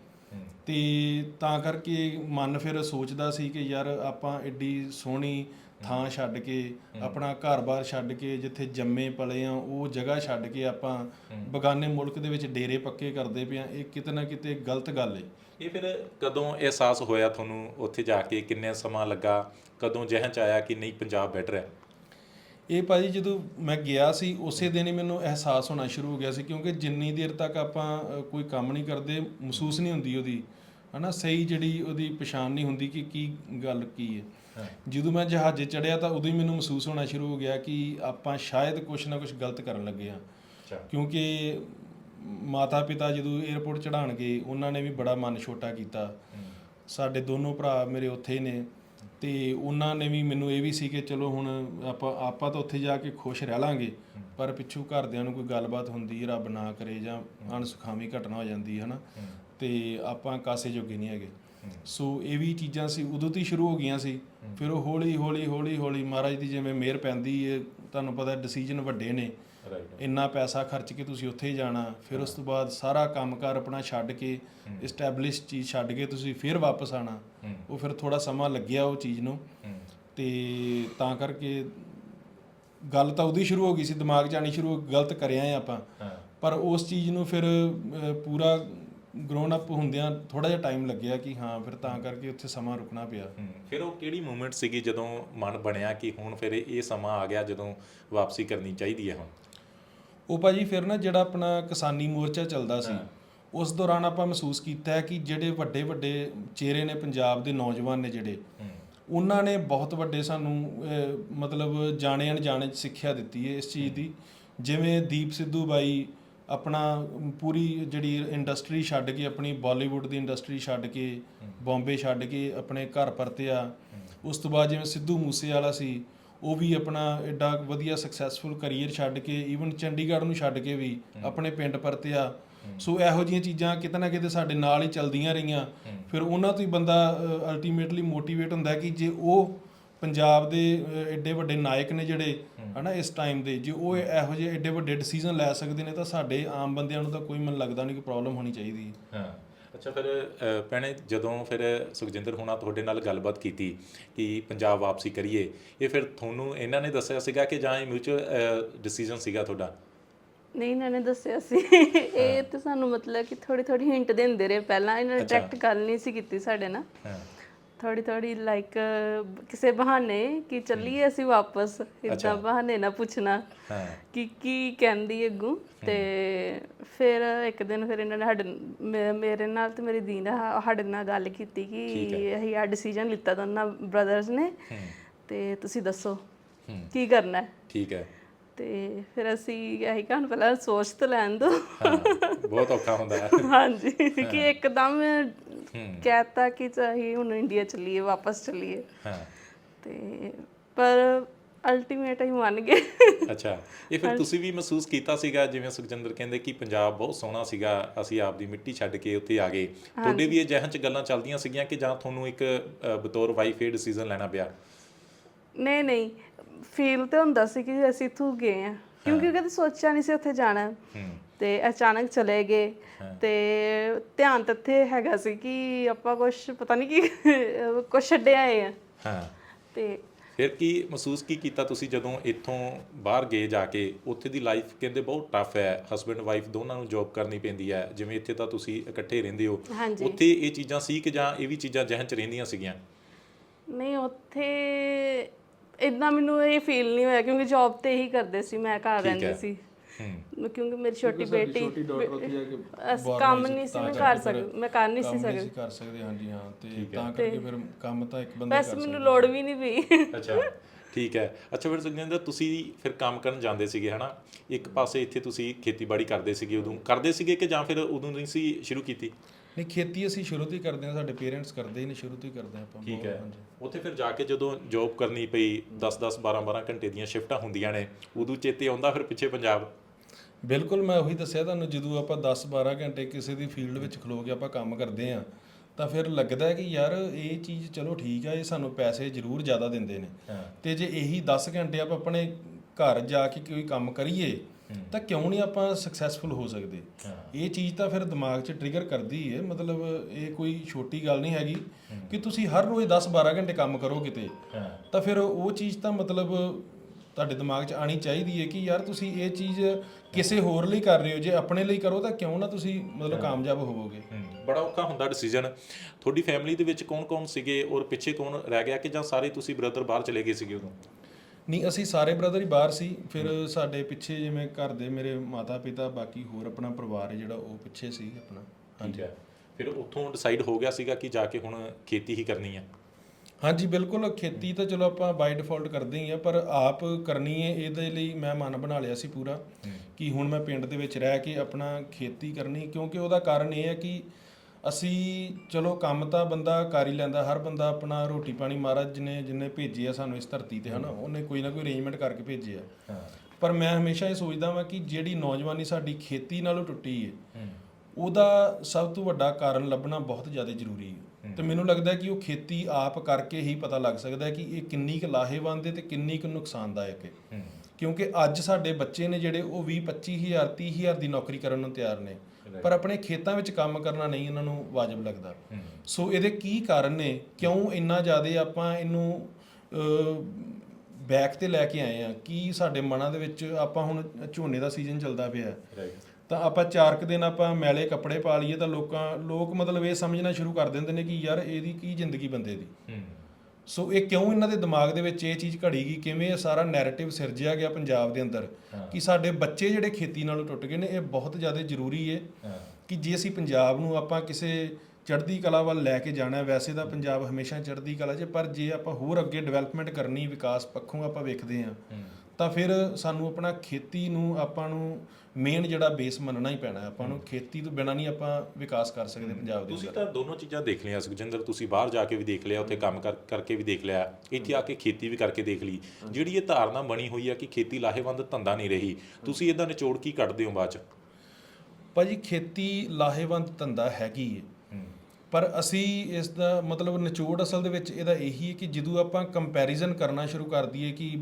ਤੇ ਤਾਂ ਕਰਕੇ ਮਨ ਫਿਰ ਸੋਚਦਾ ਸੀ ਕਿ ਯਾਰ ਆਪਾਂ ਐਡੀ ਸੋਹਣੀ ਥਾਂ ਛੱਡ ਕੇ ਆਪਣਾ ਘਰ-ਬਾਰ ਛੱਡ ਕੇ ਜਿੱਥੇ ਜੰਮੇ ਪਲੇ ਆ ਉਹ ਜਗ੍ਹਾ ਛੱਡ ਕੇ ਆਪਾਂ ਬਗਾਨੇ ਮੁਲਕ ਦੇ ਵਿੱਚ ਡੇਰੇ ਪੱਕੇ ਕਰਦੇ ਪਏ ਆ ਇਹ ਕਿਤੇ ਨਾ ਕਿਤੇ ਗਲਤ ਗੱਲ ਏ ਇਹ ਫਿਰ ਕਦੋਂ ਅਹਿਸਾਸ ਹੋਇਆ ਤੁਹਾਨੂੰ ਉੱਥੇ ਜਾ ਕੇ? ਕਿੰਨੇ ਸਮਾਂ ਲੱਗਾ? ਕਦੋਂ ਜ਼ਿਹਨ 'ਚ ਆਇਆ ਕਿ ਨਹੀਂ ਪੰਜਾਬ ਬੈਟਰ ਹੈ? ਇਹ ਭਾਜੀ ਜਦੋਂ ਮੈਂ ਗਿਆ ਸੀ ਉਸੇ ਦਿਨ ਹੀ ਮੈਨੂੰ ਅਹਿਸਾਸ ਹੋਣਾ ਸ਼ੁਰੂ ਹੋ ਗਿਆ ਸੀ ਕਿਉਂਕਿ ਜਿੰਨੀ ਦੇਰ ਤੱਕ ਆਪਾਂ ਅ, ਕੋਈ ਕੰਮ ਨਹੀਂ ਕਰਦੇ ਮਹਿਸੂਸ ਨਹੀਂ ਹੁੰਦੀ ਉਹਦੀ ਹਨਾ ਸਹੀ ਜਿਹੜੀ ਉਹਦੀ ਪਛਾਣ ਨਹੀਂ ਹੁੰਦੀ ਕਿ ਕੀ ਗੱਲ ਕੀ ਹੈ। ਜਦੋਂ ਮੈਂ ਜਹਾਜ਼ੇ ਚੜਿਆ ਤਾਂ ਉਦੋਂ ਹੀ ਮੈਨੂੰ ਮਹਿਸੂਸ ਹੋਣਾ ਸ਼ੁਰੂ ਹੋ ਗਿਆ ਕਿ ਆਪਾਂ ਸ਼ਾਇਦ ਕੁਝ ਨਾ ਕੁਝ ਗਲਤ ਕਰਨ ਲੱਗੇ ਆ ਅੱਛਾ। ਕਿਉਂਕਿ ਮਾਤਾ ਪਿਤਾ ਜਦੋਂ 에어ਪੋਰਟ ਚੜਾਣ ਗਏ ਉਹਨਾਂ ਨੇ ਵੀ ਬੜਾ ਮਨ ਛੋਟਾ ਕੀਤਾ। ਸਾਡੇ ਦੋਨੋਂ ਭਰਾ ਮੇਰੇ ਉੱਥੇ ਹੀ ਨੇ। ਤੇ ਉਹਨਾਂ ਨੇ ਵੀ ਮੈਨੂੰ ਇਹ ਵੀ ਸੀ ਕਿ ਚਲੋ ਹੁਣ ਆਪਾਂ ਆਪਾਂ ਤਾਂ ਉੱਥੇ ਜਾ ਕੇ ਖੁਸ਼ ਰਹਿ ਲਾਂਗੇ। ਪਰ ਪਿੱਛੋਂ ਘਰਦਿਆਂ ਨੂੰ ਕੋਈ ਗੱਲਬਾਤ ਹੁੰਦੀ ਰੱਬ ਨਾ ਕਰੇ ਜਾਂ ਅਣਸੁਖਾਵੀ ਘਟਨਾ ਹੋ ਜਾਂਦੀ ਹੈ। ਨਾ ਤੇ ਆਪਾਂ ਕਾਸੇ ਜੋਗੇ ਨਹੀਂ ਹੈਗੇ। ਸੋ ਇਹ ਵੀ ਚੀਜ਼ਾਂ ਸੀ ਉਦੋਂ ਤੋਂ ਹੀ ਸ਼ੁਰੂ ਹੋ ਗਈਆਂ ਸੀ। ਫਿਰ ਉਹ ਹੌਲੀ ਹੌਲੀ ਹੌਲੀ ਹੌਲੀ ਮਹਾਰਾਜ ਦੀ ਜਿਵੇਂ ਮਿਹਰ ਪੈਂਦੀ ਹੈ ਤੁਹਾਨੂੰ ਪਤਾ ਡਿਸੀਜਨ ਵੱਡੇ ਨੇ। ਇੰਨਾ ਪੈਸਾ ਖਰਚ ਕੇ ਤੁਸੀਂ ਉੱਥੇ ਜਾਣਾ ਫਿਰ ਉਸ ਤੋਂ ਬਾਅਦ ਸਾਰਾ ਕੰਮਕਾਰ ਆਪਣਾ ਛੱਡ ਕੇ ਇਸਟੈਬਲਿਸ਼ ਚੀਜ਼ ਛੱਡ ਕੇ ਤੁਸੀਂ ਫਿਰ ਵਾਪਸ ਆਣਾ ਉਹ ਫਿਰ ਥੋੜਾ ਸਮਾਂ ਲੱਗਿਆ ਉਹ ਚੀਜ਼ ਨੂੰ। ਤੇ ਤਾਂ ਕਰਕੇ ਗੱਲ ਤਾਂ ਹੀ ਸ਼ੁਰੂ ਹੋ ਗਈ ਸੀ ਦਿਮਾਗ 'ਚ ਆਣੀ ਸ਼ੁਰੂ ਗਲਤ ਕਰਿਆ ਆ ਆਪਾਂ। ਪਰ ਉਸ ਚੀਜ਼ ਨੂੰ ਫਿਰ ਪੂਰਾ ਗਰੋਨ ਅਪ ਹੁੰਦਿਆਂ ਥੋੜਾ ਜਿਹਾ ਟਾਈਮ ਲੱਗਿਆ ਕਿ ਹਾਂ ਫਿਰ ਤਾਂ ਕਰਕੇ ਉੱਥੇ ਸਮਾਂ ਰੁਕਣਾ ਪਿਆ। ਫਿਰ ਉਹ ਕਿਹੜੀ ਮੂਮੈਂਟ ਸੀਗੀ ਜਦੋਂ ਮਨ ਬਣਿਆ ਕਿ ਹੁਣ ਫਿਰ ਇਹ ਸਮਾਂ ਆ ਗਿਆ ਜਦੋਂ ਵਾਪਸੀ ਕਰਨੀ ਚਾਹੀਦੀ ਹੈ ਹੁਣ? ਉਹ ਭਾਜੀ ਫਿਰ ਨਾ ਜਿਹੜਾ ਆਪਣਾ ਕਿਸਾਨੀ ਮੋਰਚਾ ਚੱਲਦਾ ਸੀ ਉਸ ਦੌਰਾਨ ਆਪਾਂ ਮਹਿਸੂਸ ਕੀਤਾ ਹੈ ਕਿ ਜਿਹੜੇ ਵੱਡੇ ਵੱਡੇ ਚਿਹਰੇ ਨੇ ਪੰਜਾਬ ਦੇ ਨੌਜਵਾਨ ਨੇ ਜਿਹੜੇ ਉਹਨਾਂ ਨੇ ਬਹੁਤ ਵੱਡੇ ਸਾਨੂੰ ਮਤਲਬ ਜਾਣੇ ਅਣਜਾਣੇ 'ਚ ਸਿੱਖਿਆ ਦਿੱਤੀ ਹੈ ਇਸ ਚੀਜ਼ ਦੀ। ਜਿਵੇਂ ਦੀਪ ਸਿੱਧੂ ਬਾਈ ਆਪਣਾ ਪੂਰੀ ਜਿਹੜੀ ਇੰਡਸਟਰੀ ਛੱਡ ਕੇ ਆਪਣੀ ਬਾਲੀਵੁੱਡ ਦੀ ਇੰਡਸਟਰੀ ਛੱਡ ਕੇ ਬੰਬੇ ਛੱਡ ਕੇ ਆਪਣੇ ਘਰ ਪਰਤਿਆ। ਉਸ ਤੋਂ ਬਾਅਦ ਜਿਵੇਂ ਸਿੱਧੂ ਮੂਸੇ ਵਾਲਾ ਸੀ ਉਹ ਵੀ ਆਪਣਾ ਐਡਾ ਵਧੀਆ ਸਕਸੈਸਫੁਲ ਕੈਰੀਅਰ ਛੱਡ ਕੇ ਈਵਨ ਚੰਡੀਗੜ੍ਹ ਨੂੰ ਛੱਡ ਕੇ ਵੀ ਆਪਣੇ ਪਿੰਡ ਪਰਤਿਆ। ਸੋ ਇਹੋ ਜਿਹੀਆਂ ਚੀਜ਼ਾਂ ਕਿਤੇ ਨਾ ਕਿਤੇ ਸਾਡੇ ਨਾਲ ਹੀ ਚੱਲਦੀਆਂ ਰਹੀਆਂ। ਫਿਰ ਉਹਨਾਂ ਤੋਂ ਹੀ ਬੰਦਾ ਅਲਟੀਮੇਟਲੀ ਮੋਟੀਵੇਟ ਹੁੰਦਾ ਕਿ ਜੇ ਉਹ ਪੰਜਾਬ ਦੇ ਐਡੇ ਵੱਡੇ ਨਾਇਕ ਨੇ ਜਿਹੜੇ ਹਨਾ ਇਸ ਟਾਈਮ ਦੇ ਜੇ ਉਹ ਇਹੋ ਜਿਹੇ ਐਡੇ ਵੱਡੇ ਡਿਸੀਜਨ ਲੈ ਸਕਦੇ ਨੇ ਤਾਂ ਸਾਡੇ ਆਮ ਬੰਦਿਆਂ ਨੂੰ ਤਾਂ ਕੋਈ ਮੈਨੂੰ ਲੱਗਦਾ ਨਹੀਂ ਕਿ ਪ੍ਰੋਬਲਮ ਹੋਣੀ ਚਾਹੀਦੀ। ਹਾਂ। ਅੱਛਾ ਫਿਰ ਭੈਣੇ ਜਦੋਂ ਫਿਰ ਸੁਖਜਿੰਦਰ ਹੁਣਾ ਤੁਹਾਡੇ ਨਾਲ ਗੱਲਬਾਤ ਕੀਤੀ ਕਿ ਪੰਜਾਬ ਵਾਪਸੀ ਕਰੀਏ ਇਹ ਫਿਰ ਤੁਹਾਨੂੰ ਇਹਨਾਂ ਨੇ ਦੱਸਿਆ ਸੀਗਾ ਕਿ ਜਾਂ ਇਹ ਮਿਊਚੁਅਲ ਡਿਸੀਜਨ ਸੀਗਾ ਤੁਹਾਡਾ? ਨਹੀਂ ਇਹਨਾਂ ਨੇ ਦੱਸਿਆ ਸੀ। ਇਹ ਤੇ ਸਾਨੂੰ ਮਤਲਬ ਕਿ ਥੋੜੀ ਥੋੜੀ ਹਿੰਟ ਦਿੰਦੇ ਰਹੇ ਪਹਿਲਾਂ। ਇਹਨਾਂ ਨੇ ਡਾਇਰੈਕਟ ਗੱਲ ਨਹੀਂ ਸੀ ਕੀਤੀ ਸਾਡੇ ਨਾਲ। ਹਾਂ। ਥੋੜੀ ਥੋੜੀ ਲਾਈਕ ਕਿਸੇ ਬਹਾਨੇ ਕਿ ਚੱਲੀਏ ਅਸੀਂ ਵਾਪਸ ਇਦਾਂ ਬਹਾਨੇ ਨਾ ਪੁੱਛਣਾ ਹਾਂ। ਕਿ ਕੀ ਕਹਿੰਦੀ ਅੱਗੋਂ। ਤੇ ਫਿਰ ਇੱਕ ਦਿਨ ਫਿਰ ਇਹਨਾਂ ਨੇ ਸਾਡੇ ਮੇਰੇ ਨਾਲ ਤੇ ਮੇਰੀ ਦੀਨ ਸਾਡੇ ਨਾਲ ਗੱਲ ਕੀਤੀ ਕਿ ਅਸੀਂ ਆ ਡਿਸੀਜਨ ਲਿੱਤਾ ਦੋਨਾਂ ਬ੍ਰਦਰਸ ਨੇ। ਤੇ ਤੁਸੀਂ ਦੱਸੋ ਕੀ ਕਰਨਾ? ਹੈ ਠੀਕ ਹੈ। ਤੇ ਫਿਰ ਅਸੀਂ ਇਹੀ ਕਹਨ ਪਹਿਲਾਂ ਸੋਚ ਤਾਂ ਲੈਣ ਦੋ। ਬਹੁਤ ਔਖਾ ਹੁੰਦਾ। ਹੈ ਹਾਂਜੀ ਕਿ ਇੱਕਦਮ ਕਹਿਤਾ ਕਿ ਚਾਹੀ ਹੁਣ ਇੰਡੀਆ ਚੱਲੀਏ ਵਾਪਸ ਚੱਲੀਏ। ਹਾਂ। ਤੇ ਪਰ ਅਲਟੀਮੇਟ ਹੀ ਮੰਨ ਗਏ। ਅੱਛਾ। ਇਹ ਫਿਰ ਤੁਸੀਂ ਵੀ ਮਹਿਸੂਸ ਕੀਤਾ ਸੀਗਾ ਜਿਵੇਂ ਸੁਖਜਿੰਦਰ ਕਹਿੰਦੇ ਕਿ ਪੰਜਾਬ ਬਹੁਤ ਸੋਹਣਾ ਸੀਗਾ ਅਸੀਂ ਆਪਦੀ ਮਿੱਟੀ ਛੱਡ ਕੇ ਉੱਥੇ ਆ ਗਏ। ਤੁਹਾਡੇ ਵੀ ਇਹ ਜਿਹਨ ਚ ਗੱਲਾਂ ਚੱਲਦੀਆਂ ਸੀਗੀਆਂ ਕਿ ਜਾਂ ਤੁਹਾਨੂੰ ਇੱਕ ਬਤੌਰ ਵਾਈਫ ਇਹ ਡਿਸੀਜਨ ਲੈਣਾ ਪਿਆ? ਨਹੀਂ ਨਹੀਂ। ਫੀਲ ਤੇ ਹੁੰਦਾ ਸੀ ਕਿ ਅਸੀਂ ਇੱਥੋਂ ਗਏ ਆ ਕਿਉਂਕਿ ਕਦੇ ਸੋਚਿਆ ਨਹੀਂ ਸੀ ਉੱਥੇ ਜਾਣਾ। ਤੇ ਅਚਾਨਕ ਚਲੇ ਗਏ। ਤੇ ਧਿਆਨ ਤਾਂ ਇੱਥੇ ਹੈਗਾ ਸੀ ਕਿ ਆਪਾਂ ਕੁਝ ਪਤਾ ਨਹੀਂ ਕੀ ਕੁਝ ਛੱਡਿਆ ਆਏ ਆ। ਹਾਂ। ਤੇ ਫਿਰ ਕੀ ਮਹਿਸੂਸ ਕੀ ਕੀਤਾ ਤੁਸੀਂ ਜਦੋਂ ਇੱਥੋਂ ਬਾਹਰ ਗਏ ਜਾ ਕੇ? ਉੱਥੇ ਦੀ ਲਾਈਫ ਕਹਿੰਦੇ ਬਹੁਤ ਟਫ ਹੈ। ਹਸਬੰਡ ਵਾਈਫ ਦੋਨਾਂ ਨੂੰ ਜੌਬ ਕਰਨੀ ਪੈਂਦੀ ਹੈ। ਜਿਵੇਂ ਇੱਥੇ ਤਾਂ ਤੁਸੀਂ ਇਕੱਠੇ ਰਹਿੰਦੇ ਹੋ। ਹਾਂਜੀ। ਉੱਥੇ ਇਹ ਚੀਜ਼ਾਂ ਸੀ ਕਿ ਜਾਂ ਇਹ ਵੀ ਚੀਜ਼ਾਂ ਜਿਹਨ ਚ ਰਹਿੰਦੀਆਂ ਸੀਗੀਆਂ? ਨਹੀਂ ਉੱਥੇ ਇਦਾਂ ਮੈਨੂੰ ਇਹ ਫੀਲ ਨਹੀਂ ਹੋਇਆ ਕਿਉਂਕਿ ਜੌਬ ਤੇ ਹੀ ਕਰਦੇ ਸੀ। ਮੈਂ ਘਰ ਰਹਿੰਦੀ ਸੀ। ਕਿਉਂਕਿ ਮੇਰੀ ਛੋਟੀ ਬੇਟੀ ਛੋਟੀ ਡਾਟਰ ਉੱਥੇ ਜਾ ਕੇ ਅਸ ਕੰਮ ਨਹੀਂ ਸੀ ਮੈਂ ਕਰ ਸਕਦੀ ਮੈਂ ਕਰ ਨਹੀਂ ਸੀ ਕੰਮ ਨਹੀਂ ਸਕਦੀ। ਸੀ ਕਰ ਸਕਦੇ ਹਾਂਜੀ ਹਾਂ ਤੇ ਤਾਂ ਕਰਕੇ ਫਿਰ ਕੰਮ ਤਾਂ ਇੱਕ ਬੰਦਾ ਬਸ ਮੈਨੂੰ ਲੋੜ ਵੀ ਨਹੀਂ ਪਈ। ਅੱਛਾ ਠੀਕ ਹੈ। ਅੱਛਾ ਫਿਰ ਸੁਖਜਿੰਦਰ ਤੁਸੀਂ ਫਿਰ ਕੰਮ ਕਰਨ ਜਾਂਦੇ ਸੀਗੇ ਹਨਾ? ਇੱਕ ਪਾਸੇ ਇੱਥੇ ਤੁਸੀਂ ਖੇਤੀਬਾੜੀ ਕਰਦੇ ਸੀਗੇ ਉਦੋਂ। ਕਰਦੇ ਸੀਗੇ ਕਿ ਜਾਂ ਫਿਰ ਉਦੋਂ ਨਹੀਂ ਸੀ ਸ਼ੁਰੂ ਕੀਤੀ? ਨਹੀਂ ਖੇਤੀ ਅਸੀਂ ਸ਼ੁਰੂ ਤੋਂ ਹੀ ਕਰਦੇ ਹਾਂ ਸਾਡੇ ਪੇਰੈਂਟਸ ਕਰਦੇ ਹੀ ਨੇ ਸ਼ੁਰੂ ਤੋਂ ਹੀ ਕਰਦੇ ਆਪਾਂ ਠੀਕ ਹੈ। ਉੱਥੇ ਫਿਰ ਜਾ ਕੇ ਜਦੋਂ ਜੌਬ ਕਰਨੀ ਪਈ 10-10 12-12 ਘੰਟੇ ਦੀਆਂ ਸ਼ਿਫਟਾਂ ਹੁੰਦੀਆਂ ਨੇ ਉਦੋਂ ਚੇਤੇ ਆਉਂਦਾ ਫਿਰ ਪਿੱਛੇ ਪੰਜਾਬ? ਬਿਲਕੁਲ ਮੈਂ ਉਹੀ ਦੱਸਿਆ ਤੁਹਾਨੂੰ ਜਦੋਂ ਆਪਾਂ 10-12 ਘੰਟੇ ਕਿਸੇ ਦੀ ਫੀਲਡ ਵਿੱਚ ਖਲੋ ਕੇ ਆਪਾਂ ਕੰਮ ਕਰਦੇ ਆ ਤਾਂ ਫਿਰ ਲੱਗਦਾ ਹੈ ਕਿ ਯਾਰ ਇਹ ਚੀਜ਼ ਚਲੋ ਠੀਕ ਆ ਇਹ ਸਾਨੂੰ ਪੈਸੇ ਜ਼ਰੂਰ ਜ਼ਿਆਦਾ ਦਿੰਦੇ ਨੇ। ਤੇ ਜੇ ਇਹੀ 10 ਘੰਟੇ ਆਪਾਂ ਆਪਣੇ ਘਰ ਜਾ ਕੇ ਕੋਈ ਕੰਮ ਕਰੀਏ ਤਾਂ ਕਿਉਂ ਨਹੀਂ ਆਪਾਂ ਸਕਸੈਸਫੁਲ ਹੋ ਸਕਦੇ? ਇਹ ਚੀਜ਼ ਤਾਂ ਫਿਰ ਦਿਮਾਗ 'ਚ ਟ੍ਰਿਗਰ ਕਰਦੀ ਹੈ ਮਤਲਬ ਇਹ ਕੋਈ ਛੋਟੀ ਗੱਲ ਨਹੀਂ ਹੈਗੀ ਕਿ ਤੁਸੀਂ ਹਰ ਰੋਜ਼ 10-12 ਘੰਟੇ ਕੰਮ ਕਰੋ ਕਿਤੇ। ਤਾਂ ਫਿਰ ਉਹ ਚੀਜ਼ ਤਾਂ ਮਤਲਬ ਤੁਹਾਡੇ ਦਿਮਾਗ 'ਚ ਆਣੀ ਚਾਹੀਦੀ ਹੈ ਕਿ ਯਾਰ ਤੁਸੀਂ ਇਹ ਚੀਜ਼ ਕਿਸੇ ਹੋਰ ਲਈ ਕਰ ਰਹੇ ਹੋ ਜੇ ਆਪਣੇ ਲਈ ਕਰੋ ਤਾਂ ਕਿਉਂ ਨਾ ਤੁਸੀਂ ਮਤਲਬ ਕਾਮਯਾਬ ਹੋਵੋਗੇ? ਬੜਾ ਔਖਾ ਹੁੰਦਾ ਡਿਸੀਜਨ ਤੁਹਾਡੀ ਫੈਮਿਲੀ ਦੇ ਵਿੱਚ ਕੌਣ-ਕੌਣ ਸੀਗੇ ਔਰ ਪਿੱਛੇ ਕੌਣ ਰਹਿ ਗਿਆ ਕਿ ਜਾਂ ਸਾਰੇ ਤੁਸੀਂ ਬ੍ਰਦਰ ਬਾਹਰ ਚਲੇ ਗਏ ਸੀਗੇ ਉਦੋਂ? ਨਹੀਂ ਅਸੀਂ ਸਾਰੇ ਬ੍ਰਦਰ ਹੀ ਬਾਹਰ ਸੀ ਫਿਰ ਸਾਡੇ ਪਿੱਛੇ ਜਿਵੇਂ ਘਰ ਦੇ ਮੇਰੇ ਮਾਤਾ ਪਿਤਾ ਬਾਕੀ ਹੋਰ ਆਪਣਾ ਪਰਿਵਾਰ ਹੈ ਜਿਹੜਾ ਉਹ ਪਿੱਛੇ ਸੀ ਆਪਣਾ। ਠੀਕ ਹੈ। ਫਿਰ ਉੱਥੋਂ ਡਿਸਾਈਡ ਹੋ ਗਿਆ ਸੀਗਾ ਕਿ ਜਾ ਕੇ ਹੁਣ ਖੇਤੀ ਹੀ ਕਰਨੀ ਹੈ। ਹਾਂਜੀ ਬਿਲਕੁਲ। ਖੇਤੀ ਤਾਂ ਚਲੋ ਆਪਾਂ ਬਾਈ ਡਿਫਾਲਟ ਕਰਦੇ ਹੀ ਆ ਪਰ ਆਪ ਕਰਨੀ ਹੈ ਇਹਦੇ ਲਈ ਮੈਂ ਮਨ ਬਣਾ ਲਿਆ ਸੀ ਪੂਰਾ ਕਿ ਹੁਣ ਮੈਂ ਪਿੰਡ ਦੇ ਵਿੱਚ ਰਹਿ ਕੇ ਆਪਣਾ ਖੇਤੀ ਕਰਨੀ ਕਿਉਂਕਿ ਉਹਦਾ ਕਾਰਨ ਇਹ ਹੈ ਕਿ ਅਸੀਂ ਚਲੋ ਕੰਮ ਤਾਂ ਬੰਦਾ ਕਰ ਹੀ ਲੈਂਦਾ ਹਰ ਬੰਦਾ ਆਪਣਾ ਰੋਟੀ ਪਾਣੀ ਮਹਾਰਾਜ ਨੇ ਜਿੰਨੇ ਭੇਜੇ ਆ ਸਾਨੂੰ ਇਸ ਧਰਤੀ ਤੇ ਹਨਾ ਉਹਨੇ ਕੋਈ ਨਾ ਕੋਈ ਅਰੇਂਜਮੈਂਟ ਕਰਕੇ ਭੇਜੇ ਆ। ਪਰ ਮੈਂ ਹਮੇਸ਼ਾ ਇਹ ਸੋਚਦਾ ਵਾਂ ਕਿ ਜਿਹੜੀ ਨੌਜਵਾਨੀ ਸਾਡੀ ਖੇਤੀ ਨਾਲੋਂ ਟੁੱਟੀ ਹੈ। ਉਹਦਾ ਸਭ ਤੋਂ ਵੱਡਾ ਕਾਰਨ ਲੱਭਣਾ ਬਹੁਤ ਜ਼ਿਆਦਾ ਜ਼ਰੂਰੀ ਹੈ ਤੇ ਮੈਨੂੰ ਲੱਗਦਾ ਕਿ ਉਹ ਖੇਤੀ ਆਪ ਕਰਕੇ ਹੀ ਪਤਾ ਲੱਗ ਸਕਦਾ ਕਿ ਇਹ ਕਿੰਨੀ ਕੁ ਲਾਹੇਵੰਦ ਹੈ ਤੇ ਕਿੰਨੀ ਕੁ ਨੁਕਸਾਨਦਾਇਕ ਹੈ। ਕਿਉਂਕਿ ਅੱਜ ਸਾਡੇ ਬੱਚੇ ਨੇ ਜਿਹੜੇ ਉਹ 20 25000 30000 ਦੀ ਨੌਕਰੀ ਕਰਨ ਨੂੰ ਤਿਆਰ ਨੇ। ਪਰ ਆਪਣੇ ਖੇਤਾਂ ਵਿੱਚ ਕੰਮ ਕਰਨਾ ਨਹੀਂ ਇਹਨਾਂ ਨੂੰ ਵਾਜਬ ਲੱਗਦਾ। ਸੋ ਇਹਦੇ ਕੀ ਕਾਰਨ ਨੇ? ਕਿਉਂ ਇੰਨਾ ਜ਼ਿਆਦਾ ਆਪਾਂ ਇਹਨੂੰ ਬੈਕ ਤੇ ਲੈ ਕੇ ਆਏ ਆ ਕੀ ਸਾਡੇ ਮਨਾਂ ਦੇ ਵਿੱਚ ਆਪਾਂ ਹੁਣ ਝੋਨੇ ਦਾ ਸੀਜ਼ਨ ਚੱਲਦਾ ਪਿਆ ਤਾਂ ਆਪਾਂ ਚਾਰ ਕੁ ਦਿਨ ਆਪਾਂ ਮੈਲੇ ਕੱਪੜੇ ਪਾ ਲਈਏ ਤਾਂ ਲੋਕਾਂ ਲੋਕ ਮਤਲਬ ਇਹ ਸਮਝਣਾ ਸ਼ੁਰੂ ਕਰ ਦਿੰਦੇ ਨੇ ਕਿ ਯਾਰ ਇਹਦੀ ਕੀ ਜ਼ਿੰਦਗੀ ਬੰਦੇ ਦੀ। ਸੋ ਇਹ ਕਿਉਂ ਇਹਨਾਂ ਦੇ ਦਿਮਾਗ ਦੇ ਵਿੱਚ ਇਹ ਚੀਜ਼ ਘੜੀ ਗਈ? ਕਿਵੇਂ ਇਹ ਸਾਰਾ ਨੈਰੇਟਿਵ ਸਿਰਜਿਆ ਗਿਆ ਪੰਜਾਬ ਦੇ ਅੰਦਰ? ਕਿ ਸਾਡੇ ਬੱਚੇ ਜਿਹੜੇ ਖੇਤੀ ਨਾਲੋਂ ਟੁੱਟ ਗਏ ਨੇ ਇਹ ਬਹੁਤ ਜ਼ਿਆਦਾ ਜ਼ਰੂਰੀ ਹੈ। ਕਿ ਜੇ ਅਸੀਂ ਪੰਜਾਬ ਨੂੰ ਆਪਾਂ ਕਿਸੇ ਚੜ੍ਹਦੀ ਕਲਾ ਵੱਲ ਲੈ ਕੇ ਜਾਣਾ ਵੈਸੇ ਤਾਂ ਪੰਜਾਬ ਹਮੇਸ਼ਾ ਚੜ੍ਹਦੀ ਕਲਾ 'ਚ ਪਰ ਜੇ ਆਪਾਂ ਹੋਰ ਅੱਗੇ ਡਿਵੈਲਪਮੈਂਟ ਕਰਨੀ ਵਿਕਾਸ ਪੱਖੋਂ ਆਪਾਂ ਵੇਖਦੇ ਹਾਂ। ਤਾਂ ਫਿਰ ਸਾਨੂੰ ਆਪਣਾ ਖੇਤੀ ਨੂੰ ਆਪਾਂ ਨੂੰ ਮੇਨ ਜਿਹੜਾ ਬੇਸ ਮੰਨਣਾ ਹੀ ਪੈਣਾ ਹੈ। ਆਪਾਂ ਨੂੰ ਖੇਤੀ ਤੋਂ ਬਿਨਾਂ ਨਹੀਂ ਆਪਾਂ ਵਿਕਾਸ ਕਰ ਸਕਦੇ ਪੰਜਾਬ ਦੇ ਤੁਸੀਂ ਤਾਂ ਦੋਨੋਂ ਚੀਜ਼ਾਂ ਦੇਖ ਲਈਆਂ ਸੁਖਜਿੰਦਰ। ਤੁਸੀਂ ਬਾਹਰ ਜਾ ਕੇ ਵੀ ਦੇਖ ਲਿਆ ਉੱਥੇ ਕੰਮ ਕਰ ਕਰਕੇ ਵੀ ਦੇਖ ਲਿਆ ਇੱਥੇ ਆ ਕੇ ਖੇਤੀ ਵੀ ਕਰਕੇ ਦੇਖ ਲਈ। ਜਿਹੜੀ ਇਹ ਧਾਰਨਾ ਬਣੀ ਹੋਈ ਆ ਕਿ ਖੇਤੀ ਲਾਹੇਵੰਦ ਧੰਦਾ ਨਹੀਂ ਰਹੀ ਤੁਸੀਂ ਇਹਦਾ ਨਿਚੋੜ ਕੀ ਕੱਢਦੇ ਹੋ ਬਾਅਦ ਚ? ਭਾਜੀ ਖੇਤੀ ਲਾਹੇਵੰਦ ਧੰਦਾ ਹੈਗੀ ਹੈ। ਪਰ ਅਸੀਂ ਇਸ ਦਾ ਮਤਲਬ ਨਿਚੋੜ ਅਸਲ ਦੇ ਵਿੱਚ ਇਹਦਾ ਇਹੀ ਹੈ ਕਿ ਜਦੋਂ ਆਪਾਂ ਕੰਪੈਰੀਜ਼ਨ ਕਰਨਾ ਸ਼ੁਰੂ ਕਰ ਦਈਏ ਕਿ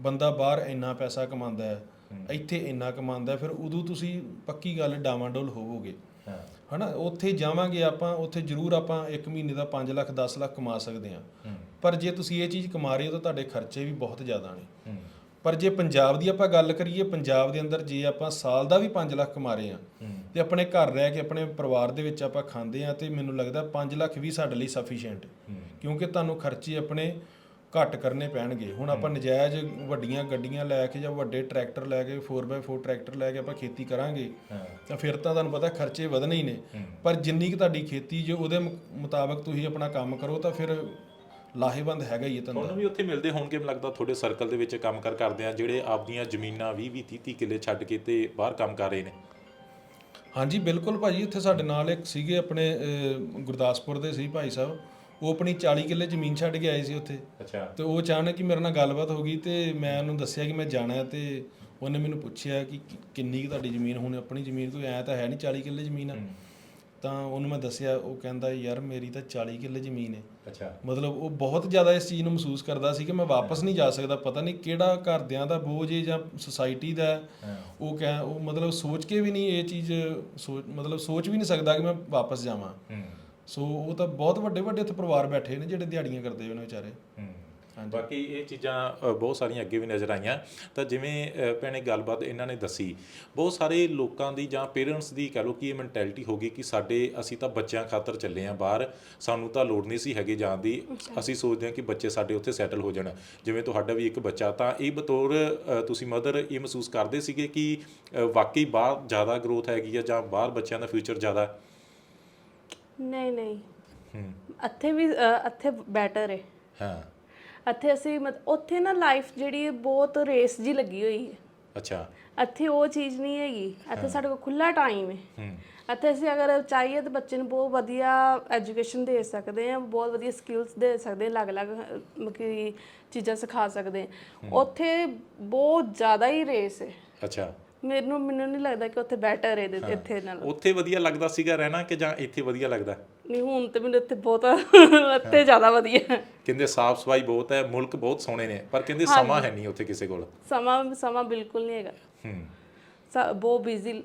ਬੰਦਾ ਬਾਹਰ ਇੰਨਾ ਪੈਸਾ ਕਮਾਉਂਦਾ ਹੈ ਇੱਥੇ ਇੰਨਾ ਕਮਾਉਂਦਾ ਫਿਰ ਉਦੋਂ ਤੁਸੀਂ ਪੱਕੀ ਗੱਲ ਡਾਵਾਂਡੋਲ ਹੋਵੋਗੇ। ਹਨਾ? ਉੱਥੇ ਜਾਵਾਂਗੇ ਆਪਾਂ ਉੱਥੇ ਜ਼ਰੂਰ ਆਪਾਂ 1 ਮਹੀਨੇ ਦਾ 5 ਲੱਖ 10 ਲੱਖ ਕਮਾ ਸਕਦੇ ਹਾਂ। ਪਰ ਜੇ ਤੁਸੀਂ ਇਹ ਚੀਜ਼ ਕਮਾ ਰਹੇ ਹੋ ਤਾਂ ਤੁਹਾਡੇ ਖਰਚੇ ਵੀ ਬਹੁਤ ਜ਼ਿਆਦਾ ਨੇ। ਪਰ ਜੇ ਪੰਜਾਬ ਦੀ ਆਪਾਂ ਗੱਲ ਕਰੀਏ ਪੰਜਾਬ ਦੇ ਅੰਦਰ ਜੇ ਆਪਾਂ ਸਾਲ ਦਾ ਵੀ 5 ਲੱਖ ਕਮਾ ਰਹੇ ਆ ਤੇ ਆਪਣੇ ਘਰ ਰਹਿ ਕੇ ਆਪਣੇ ਪਰਿਵਾਰ ਦੇ ਵਿੱਚ ਆਪਾਂ ਖਾਂਦੇ ਆ ਤੇ ਮੈਨੂੰ ਲੱਗਦਾ 5 ਲੱਖ ਵੀ ਸਾਡੇ ਲਈ ਸਫੀਸ਼ੀਐਂਟ ਕਿਉਂਕਿ ਤੁਹਾਨੂੰ ਖਰਚੇ ਆਪਣੇ ਘੱਟ ਕਰਨੇ ਪੈਣਗੇ। ਹੁਣ ਆਪਾਂ ਨਜਾਇਜ਼ ਵੱਡੀਆਂ ਗੱਡੀਆਂ ਲੈ ਕੇ ਜਾਂ ਵੱਡੇ ਟਰੈਕਟਰ ਲੈ ਕੇ 4x4 ਟਰੈਕਟਰ ਲੈ ਕੇ ਆਪਾਂ ਖੇਤੀ ਕਰਾਂਗੇ ਤਾਂ ਫਿਰ ਤਾਂ ਤੁਹਾਨੂੰ ਪਤਾ ਖਰਚੇ ਵਧਣੇ ਹੀ ਨੇ। ਪਰ ਜਿੰਨੀ ਕੁ ਤੁਹਾਡੀ ਖੇਤੀ ਜੋ ਉਹਦੇ ਮੁਤਾਬਕ ਤੁਸੀਂ ਆਪਣਾ ਕੰਮ ਕਰੋ ਤਾਂ ਫਿਰ ਲਾਹੇਵੰਦ ਹੈਗਾ ਹੀ ਇਹ ਧੰਦਾ। ਤੁਹਾਨੂੰ ਵੀ ਉੱਥੇ ਮਿਲਦੇ ਹੋਣਗੇ ਮੈਨੂੰ ਲੱਗਦਾ ਤੁਹਾਡੇ ਸਰਕਲ ਦੇ ਵਿੱਚ ਕੰਮ ਕਰ ਕਰਦੇ ਆ ਜਿਹੜੇ ਆਪਦੀਆਂ ਜ਼ਮੀਨਾਂ 20 20 30 30 ਕਿੱਲੇ ਛੱਡ ਕੇ ਤੇ ਬਾਹਰ ਕੰਮ ਕਰ ਰਹੇ ਨੇ। ਹਾਂਜੀ ਬਿਲਕੁਲ ਭਾਜੀ ਇੱਥੇ ਸਾਡੇ ਨਾਲ ਇੱਕ ਸੀਗੇ ਆਪਣੇ ਗੁਰਦਾਸਪੁਰ ਦੇ ਸੀ ਭਾਈ ਸਾਹਿਬ। ਉਹ ਆਪਣੀ 40 ਕਿੱਲੇ ਜ਼ਮੀਨ ਛੱਡ ਕੇ ਆਏ ਸੀ ਉੱਥੇ। ਅੱਛਾ। ਤੇ ਉਹ ਅਚਾਨਕ ਹੀ ਮੇਰੇ ਨਾਲ ਗੱਲਬਾਤ ਹੋ ਗਈ ਤੇ ਮੈਂ ਉਹਨੂੰ ਦੱਸਿਆ ਕਿ ਮੈਂ ਜਾਣਾ ਹੈ ਤੇ ਉਹਨੇ ਮੈਨੂੰ ਪੁੱਛਿਆ ਕਿ ਕਿ- ਕਿੰਨੀ ਕੁ ਤੁਹਾਡੀ ਜ਼ਮੀਨ ਹੁਣ ਆਪਣੀ ਜ਼ਮੀਨ ਕੋਈ ਐ ਤਾਂ ਹੈ ਨਹੀਂ 40 ਕਿੱਲੇ ਜ਼ਮੀਨ। ਆ ਤਾਂ ਉਹਨੂੰ ਮੈਂ ਦੱਸਿਆ ਉਹ ਕਹਿੰਦਾ ਯਾਰ ਮੇਰੀ ਤਾਂ 40 ਕਿੱਲੇ ਜ਼ਮੀਨ ਹੈ। ਅੱਛਾ। ਮਤਲਬ ਉਹ ਬਹੁਤ ਜ਼ਿਆਦਾ ਇਸ ਚੀਜ਼ ਨੂੰ ਮਹਿਸੂਸ ਕਰਦਾ ਸੀ ਕਿ ਮੈਂ ਵਾਪਸ ਨਹੀਂ ਜਾ ਸਕਦਾ ਪਤਾ ਨਹੀਂ ਕਿਹੜਾ ਘਰਦਿਆਂ ਦਾ ਬੋਝ ਹੈ ਜਾਂ ਸੁਸਾਇਟੀ ਦਾ ਹੈ। ਉਹ ਕਹਿ ਉਹ ਮਤਲਬ ਸੋਚ ਕੇ ਵੀ ਨਹੀਂ ਇਹ ਚੀਜ਼ ਸੋਚ ਮਤਲਬ ਸੋਚ ਵੀ ਨਹੀਂ ਸਕਦਾ ਕਿ ਮੈਂ ਵਾਪਸ ਜਾਵਾਂ। ਸੋ ਉਹ ਤਾਂ ਬਹੁਤ ਵੱਡੇ ਵੱਡੇ ਉੱਥੇ ਪਰਿਵਾਰ ਬੈਠੇ ਨੇ ਜਿਹੜੇ ਦਿਹਾੜੀਆਂ ਕਰਦੇ ਹੋਏ ਨੇ ਵਿਚਾਰੇ। ਬਾਕੀ ਇਹ ਚੀਜ਼ਾਂ ਅ, ਬਹੁਤ ਸਾਰੀਆਂ ਅੱਗੇ ਵੀ ਨਜ਼ਰ ਆਈਆਂ। ਤਾਂ ਜਿਵੇਂ ਅ, ਭੈਣੇ ਗੱਲਬਾਤ ਇਹਨਾਂ ਨੇ ਦੱਸੀ ਬਹੁਤ ਸਾਰੇ ਲੋਕਾਂ ਦੀ ਜਾਂ ਪੇਰੈਂਟਸ ਦੀ ਕਹ ਲਓ ਕਿ ਇਹ ਮੈਂਟੈਲਿਟੀ ਹੋ ਗਈ ਕਿ ਸਾਡੇ ਅਸੀਂ ਤਾਂ ਬੱਚਿਆਂ ਖਾਤਰ ਚੱਲੇ ਆਂ ਬਾਹਰ ਸਾਨੂੰ ਤਾਂ ਲੋੜ ਨਹੀਂ ਸੀ ਹੈਗੇ ਜਾਣ ਦੀ। ਅਸੀਂ ਸੋਚਦੇ ਹਾਂ ਕਿ ਬੱਚੇ ਸਾਡੇ ਉੱਥੇ ਸੈਟਲ ਹੋ ਜਾਣ। ਜਿਵੇਂ ਤੁਹਾਡਾ ਵੀ ਇੱਕ ਬੱਚਾ ਤਾਂ ਇਹ ਬਤੌਰ ਅ, ਤੁਸੀਂ ਮਦਰ ਇਹ ਮਹਿਸੂਸ ਕਰਦੇ ਸੀਗੇ ਕਿ ਅ, ਵਾਕਈ ਬਾਹਰ ਜ਼ਿਆਦਾ ਗਰੋਥ ਹੈਗੀ ਆ ਜਾਂ ਬਾਹਰ ਬੱਚਿਆਂ ਦਾ ਫਿਊਚਰ ਜ਼ਿਆਦਾ? ਹੈ? ਨਹੀਂ ਨਹੀਂ। ਹੂੰ। ਇੱਥੇ ਵੀ ਅ, ਇੱਥੇ ਬੈਟਰ ਹੈ ਹਾਂ। ਇੱਥੇ ਅਸੀਂ ਮਤ ਉੱਥੇ ਨਾ ਲਾਈਫ ਜਿਹੜੀ ਹੈ ਬਹੁਤ ਰੇਸ ਜੀ ਲੱਗੀ ਹੋਈ ਹੈ ਅੱਛਾ। ਇੱਥੇ ਉਹ ਚੀਜ਼ ਨਹੀਂ ਹੈਗੀ। ਇੱਥੇ ਸਾਡੇ ਕੋਲ ਖੁੱਲਾ ਟਾਈਮ ਹੈ ਹੂੰ। ਇੱਥੇ ਅਸੀਂ ਅਗਰ ਚਾਹੀਏ ਤਾਂ ਬੱਚੇ ਨੂੰ ਬਹੁਤ ਵਧੀਆ ਐਜੂਕੇਸ਼ਨ ਦੇ ਸਕਦੇ ਹਾਂ ਬਹੁਤ ਵਧੀਆ ਸਕਿੱਲਸ ਦੇ ਸਕਦੇ ਹਾਂ ਅਲੱਗ-ਅਲੱਗ ਅਹ, ਕਿ ਚੀਜ਼ਾਂ ਸਿਖਾ ਸਕਦੇ ਹਾਂ। ਉੱਥੇ ਬਹੁਤ ਜ਼ਿਆਦਾ ਹੀ ਰੇਸ ਹੈ ਅੱਛਾ। ਮੈਨੂੰ ਮੈਨੂੰ ਨਹੀਂ ਲੱਗਦਾ ਕਿ ਉੱਥੇ ਬੈਟਰ ਹੈ। ਇਹਦੇ- ਇੱਥੇ ਨਾਲ। ਉੱਥੇ ਵਧੀਆ ਲੱਗਦਾ ਸੀਗਾ ਰਹਿਣਾ ਕਿ ਜਾਂ ਇੱਥੇ ਵਧੀਆ ਲੱਗਦਾ? ਨਹੀਂ ਹੁਣ ਤੇ ਮੈਨੂੰ ਇੱਥੇ ਬਹੁਤ ਇੱਥੇ ਜ਼ਿਆਦਾ ਵਧੀਆ। ਹੈ। ਕਹਿੰਦੇ ਸਾਫ਼ ਸਫ਼ਾਈ ਬਹੁਤ ਹੈ ਮੁਲਕ ਬਹੁਤ ਸੋਹਣੇ ਨੇ ਪਰ ਕਹਿੰਦੇ ਸਮਾਂ ਹੈ ਨਹੀਂ ਉੱਥੇ ਕਿਸੇ ਕੋਲ। ਸਮਾਂ ਸਮਾਂ ਬਿਲਕੁਲ ਨਹੀਂ ਹੈਗਾ। ਹੂੰ। ਸ- ਬਹੁਤ ਬਿਜ਼ੀ